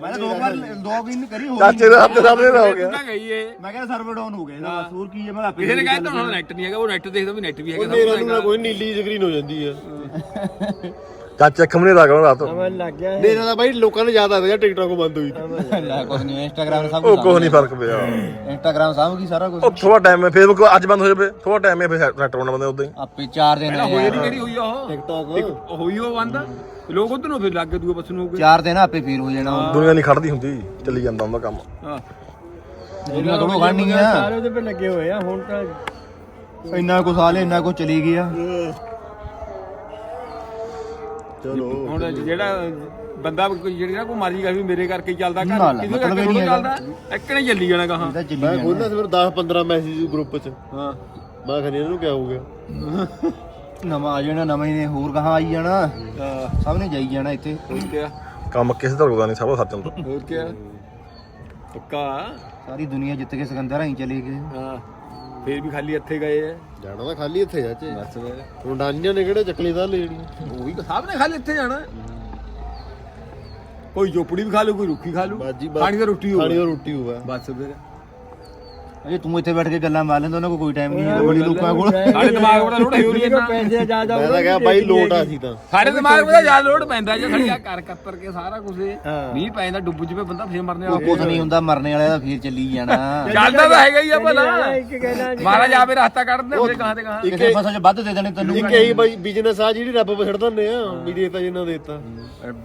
ਮੈਂ ਤਾਂ ਦੋ ਵਾਰ ਦੋ ਦਿਨ ਕਰੀ ਹੋ ਚਾਚੇ ਦੇ ਹੱਥ ਸਾਹਮਣੇ ਦਾ ਹੋ ਗਿਆ। ਗਈ ਮੈਂ ਕਹਿੰਦਾ ਸਰਵਰ ਡਾਊਨ ਹੋ ਗਿਆ ਇਹਦਾ ਕੀ ਹੈ ਮੈਂ ਆਪੇ ਕਿਸੇ ਨੇ ਕਹਿੰਦਾ ਹੁਣ ਨੈਟ ਨਹੀਂ ਹੈਗਾ ਉਹ ਨੈਟ ਦੇਖਦਾ ਵੀ ਨੈਟ ਵੀ ਹੈਗਾ। ਮੇਰਾ ਨੂੰ ਨਾ ਕੋਈ ਨੀਲੀ ਸਕਰੀਨ ਹੋ ਜਾਂਦੀ ਆ। ਚਾਚਾ ਖਮਣੇ ਦਾ ਕਰੋ ਰਾਤ ਅਮਨ ਲੱਗ ਗਿਆ ਮੇਰਾ ਤਾਂ ਬਾਈ ਲੋਕਾਂ ਨੂੰ ਯਾਦ ਆਉਂਦਾ ਟਿਕਟੌਕ ਬੰਦ ਹੋਈ। ਤੀ। ਲੈ ਕੁਝ ਨਹੀਂ ਇੰਸਟਾਗ੍ਰਾਮ ਸਭ ਉਹ ਕੋਈ ਨਹੀਂ ਫ਼ਰਕ ਪਿਆ। ਇੰਸਟਾਗ੍ਰਾਮ ਸਭ ਕੀ ਸਾਰਾ ਕੁਝ ਉਹ ਥੋੜਾ ਟਾਈਮ ਹੈ ਫੇਸਬੁੱਕ ਅੱਜ ਬੰਦ ਹੋ ਜਾਵੇ ਥੋੜਾ ਟਾਈਮ ਹੈ ਫਿਰ ਸੈਟ ਹੋਣਾ ਬੰਦੇ ਉਦਾਂ ਹੀ। ਆਪੇ 4 ਦਿਨ ਆ। ਨਹੀਂ ਕਿਹੜੀ ਹੋਈ ਆ ਉਹ। ਟਿਕਟੌਕ ਹੋਈ ਉਹ ਬੰਦ ਲੋਕ ਉਧਰ ਨੂੰ ਫਿਰ ਲੱਗ ਗਏ ਦੂਏ ਪਾਸੇ ਨੂੰ ਹੋ ਗਏ। ਚਾਰ ਦਿਨ ਆਪੇ ਫੇਰ ਹੋ ਜਾਣਾ। ਦੁਨੀਆ ਨਹੀਂ ਖੜਦੀ ਹੁੰਦੀ ਚੱਲੀ ਜਾਂਦਾ ਹੁੰਦਾ ਕੰਮ। ਹਾਂ। ਦੁਨੀਆ ਥੋੜੋ ਖੜਨੀ ਆ। ਸਾਰੇ ਉਹਦੇ 'ਤੇ ਲੱਗੇ ਹੋਏ ਆ ਹੁਣ ਤਾਂ ਇੰਨਾ ਕੁ ਸਾਲ ਇੰਨਾ ਕੁ ਚਲੀ ਗਿਆ। ਚਲੋ ਹੁਣ ਜਿਹੜਾ ਬੰਦਾ ਕੋਈ ਜਿਹੜੀ ਨਾ ਕੋਈ ਮਰਜ਼ੀ ਕਰ ਵੀ ਮੇਰੇ ਕਰਕੇ ਹੀ ਚੱਲਦਾ ਘਰ ਕਿਸੇ ਕਰਕੇ ਨਹੀਂ ਚੱਲਦਾ ਇੱਕ ਨੇ ਚੱਲੀ ਜਾਣਾ ਕਹਾਂ। ਮੈਂ ਖੋਲਣਾ ਸਵੇਰ 10 15 ਮੈਸੇਜ ਗਰੁੱਪ 'ਚ। ਹਾਂ। ਮੈਂ ਖਨੀ ਇਹਨੂੰ ਕਿਆ ਹੋ ਗਿਆ? ਨਵਾਂ ਆ ਜਾਣਾ ਨਵਾਂ ਹੀ ਨੇ ਹੋਰ ਕਹਾਂ ਆਈ ਜਾਣਾ? ਸਭ ਨੇ ਜਾਈ ਜਾਣਾ ਇੱਥੇ। ਹੋਰ ਕਿਆ? ਕੰਮ ਕਿਸੇ ਦਾ ਰੁਕਦਾ ਨਹੀਂ ਸਭ ਦਾ ਸੱਚ ਹੁੰਦਾ। ਹੋਰ ਕਿਆ? ਪੱਕਾ? ਸਾਰੀ ਦੁਨੀਆ ਜਿੱਤ ਕੇ ਸਿਕੰਦਰ ਆਈ ਚਲੇ ਗਏ ਹਾਂ। ਫੇਰ ਵੀ ਖਾਲੀ ਇੱਥੇ ਗਏ ਆ। ਜਾਣਾ ਤਾਂ ਖਾਲੀ ਇੱਥੇ ਚਾਚੇ ਬਸ ਫਿਰ। ਹੁਣ ਡਾਨੀਆਂ ਨੇ ਕਿਹੜੇ ਚੱਕਲੇ ਦਾ ਲੈ ਜਿਹੜੀਆਂ ਉਹ ਵੀ ਸਭ ਨੇ ਖਾਲੀ ਇੱਥੇ ਜਾਣਾ। ਕੋਈ ਚੋਪੜੀ ਵੀ ਖਾ ਲੂ ਕੋਈ ਰੁੱਖੀ ਖਾ ਲੂ ਬਾਜੀ ਬਸ ਖਾਣੀ ਤਾਂ ਰੋਟੀ ਖਾਣੀ ਹੋਵੇ ਤਾਂ ਰੋਟੀ ਹੋਵੇ ਬਸ ਫਿਰ। ਅਜੇ ਤੂੰ ਇੱਥੇ ਬੈਠ ਕੇ ਗੱਲਾਂ ਮਾਰ ਲੈਂਦਾ ਉਹਨਾਂ ਕੋਲ ਕੋਈ ਟਾਈਮ ਨਹੀਂ ਹੈ ਬੜੀ ਲੋਕਾਂ ਕੋਲ। ਸਾਡੇ ਦਿਮਾਗ ਬੜਾ ਲੋੜ ਹੋਈ ਹੋਈ ਨਾ ਪੈਸੇ ਜ਼ਿਆਦਾ ਮੈਂ ਤਾਂ ਕਿਹਾ ਬਾਈ ਲੋਟ ਆ ਸੀ ਤਾਂ। ਸਾਡੇ ਦਿਮਾਗ ਬੜਾ ਜ਼ਿਆਦਾ ਲੋਡ ਪੈਂਦਾ ਜੇ ਖੜੀਆ ਕਰ ਕੱਤਰ ਕੇ ਸਾਰਾ ਕੁਝ ਮੀਂਹ ਪੈਂਦਾ ਡੁੱਬ ਜਵੇ ਬੰਦਾ ਫੇਰ ਮਰਨੇ ਵਾਲਾ। ਕੁਝ ਨਹੀਂ ਹੁੰਦਾ ਮਰਨੇ ਵਾਲਾ ਤਾਂ ਫੇਰ ਚੱਲੀ ਜਾਣਾ। ਚੱਲਦਾ ਤਾਂ ਹੈਗਾ ਹੀ ਆ ਭਲਾ। ਮਾਰਾ ਜਾਵੇ ਰਸਤਾ ਕੱਢ ਦੇ ਫੇਰ ਕਹਾਂ ਤੇ ਕਹਾਂ ਕਿਸੇ ਪਾਸੇ ਚ ਵੱਧ ਦੇ ਦੇਣੇ ਤੈਨੂੰ। ਇੱਕ ਇਹੀ ਬਾਈ ਬਿਜ਼ਨਸ ਆ ਜਿਹੜੀ ਰੱਬ ਪਛੜ ਦਿੰਦੇ ਆ ਵੀ ਦੇਤਾ ਜਿੰਨਾ ਦੇਤਾ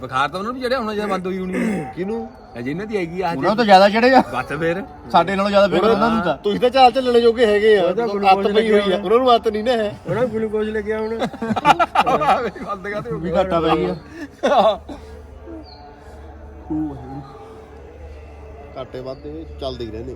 ਬੁਖਾਰ ਤਾਂ ਉਹਨਾਂ ਨੂੰ ਵੀ ਚੜਿਆ ਹੋਣਾ ਜਦੋਂ ਬੰਦ ਹੋਈ ਹੋਣੀ। ਕਿਹਨੂੰ? ਅਜੇ ਇਹਨਾਂ ਦੀ ਹੈਗੀ ਆ ਉਹਨਾਂ ਤੋਂ ਜ਼ਿਆਦਾ ਚੜੇ ਆ। ਬਸ ਫੇਰ। ਸਾਡੇ ਨਾਲੋਂ ਜ਼ਿਆਦਾ ਪੇਟ ਉਹਨਾਂ ਨੂੰ ਤਾਂ ਤੁਸੀਂ ਤਾਂ ਚਾਲ ਚੱਲਣੇ ਜੋਗੇ ਹੈਗੇ ਆ। ਅੱਤ ਪਈ ਹੋਈ ਆ। ਉਹਨਾਂ ਨੂੰ ਅੱਤ ਨਹੀਂ ਨਾ ਹੈ। ਉਹਨਾਂ ਗਲੂਕੋਜ਼ ਲੱਗਿਆ ਹੁਣ ਬੰਦਗਾ ਤੇ ਵੀ ਘਾਟਾ ਪੈ ਗਿਆ। ਘਾਟੇ ਵਾਧੇ ਚੱਲਦੇ ਹੀ ਰਹਿੰਦੇ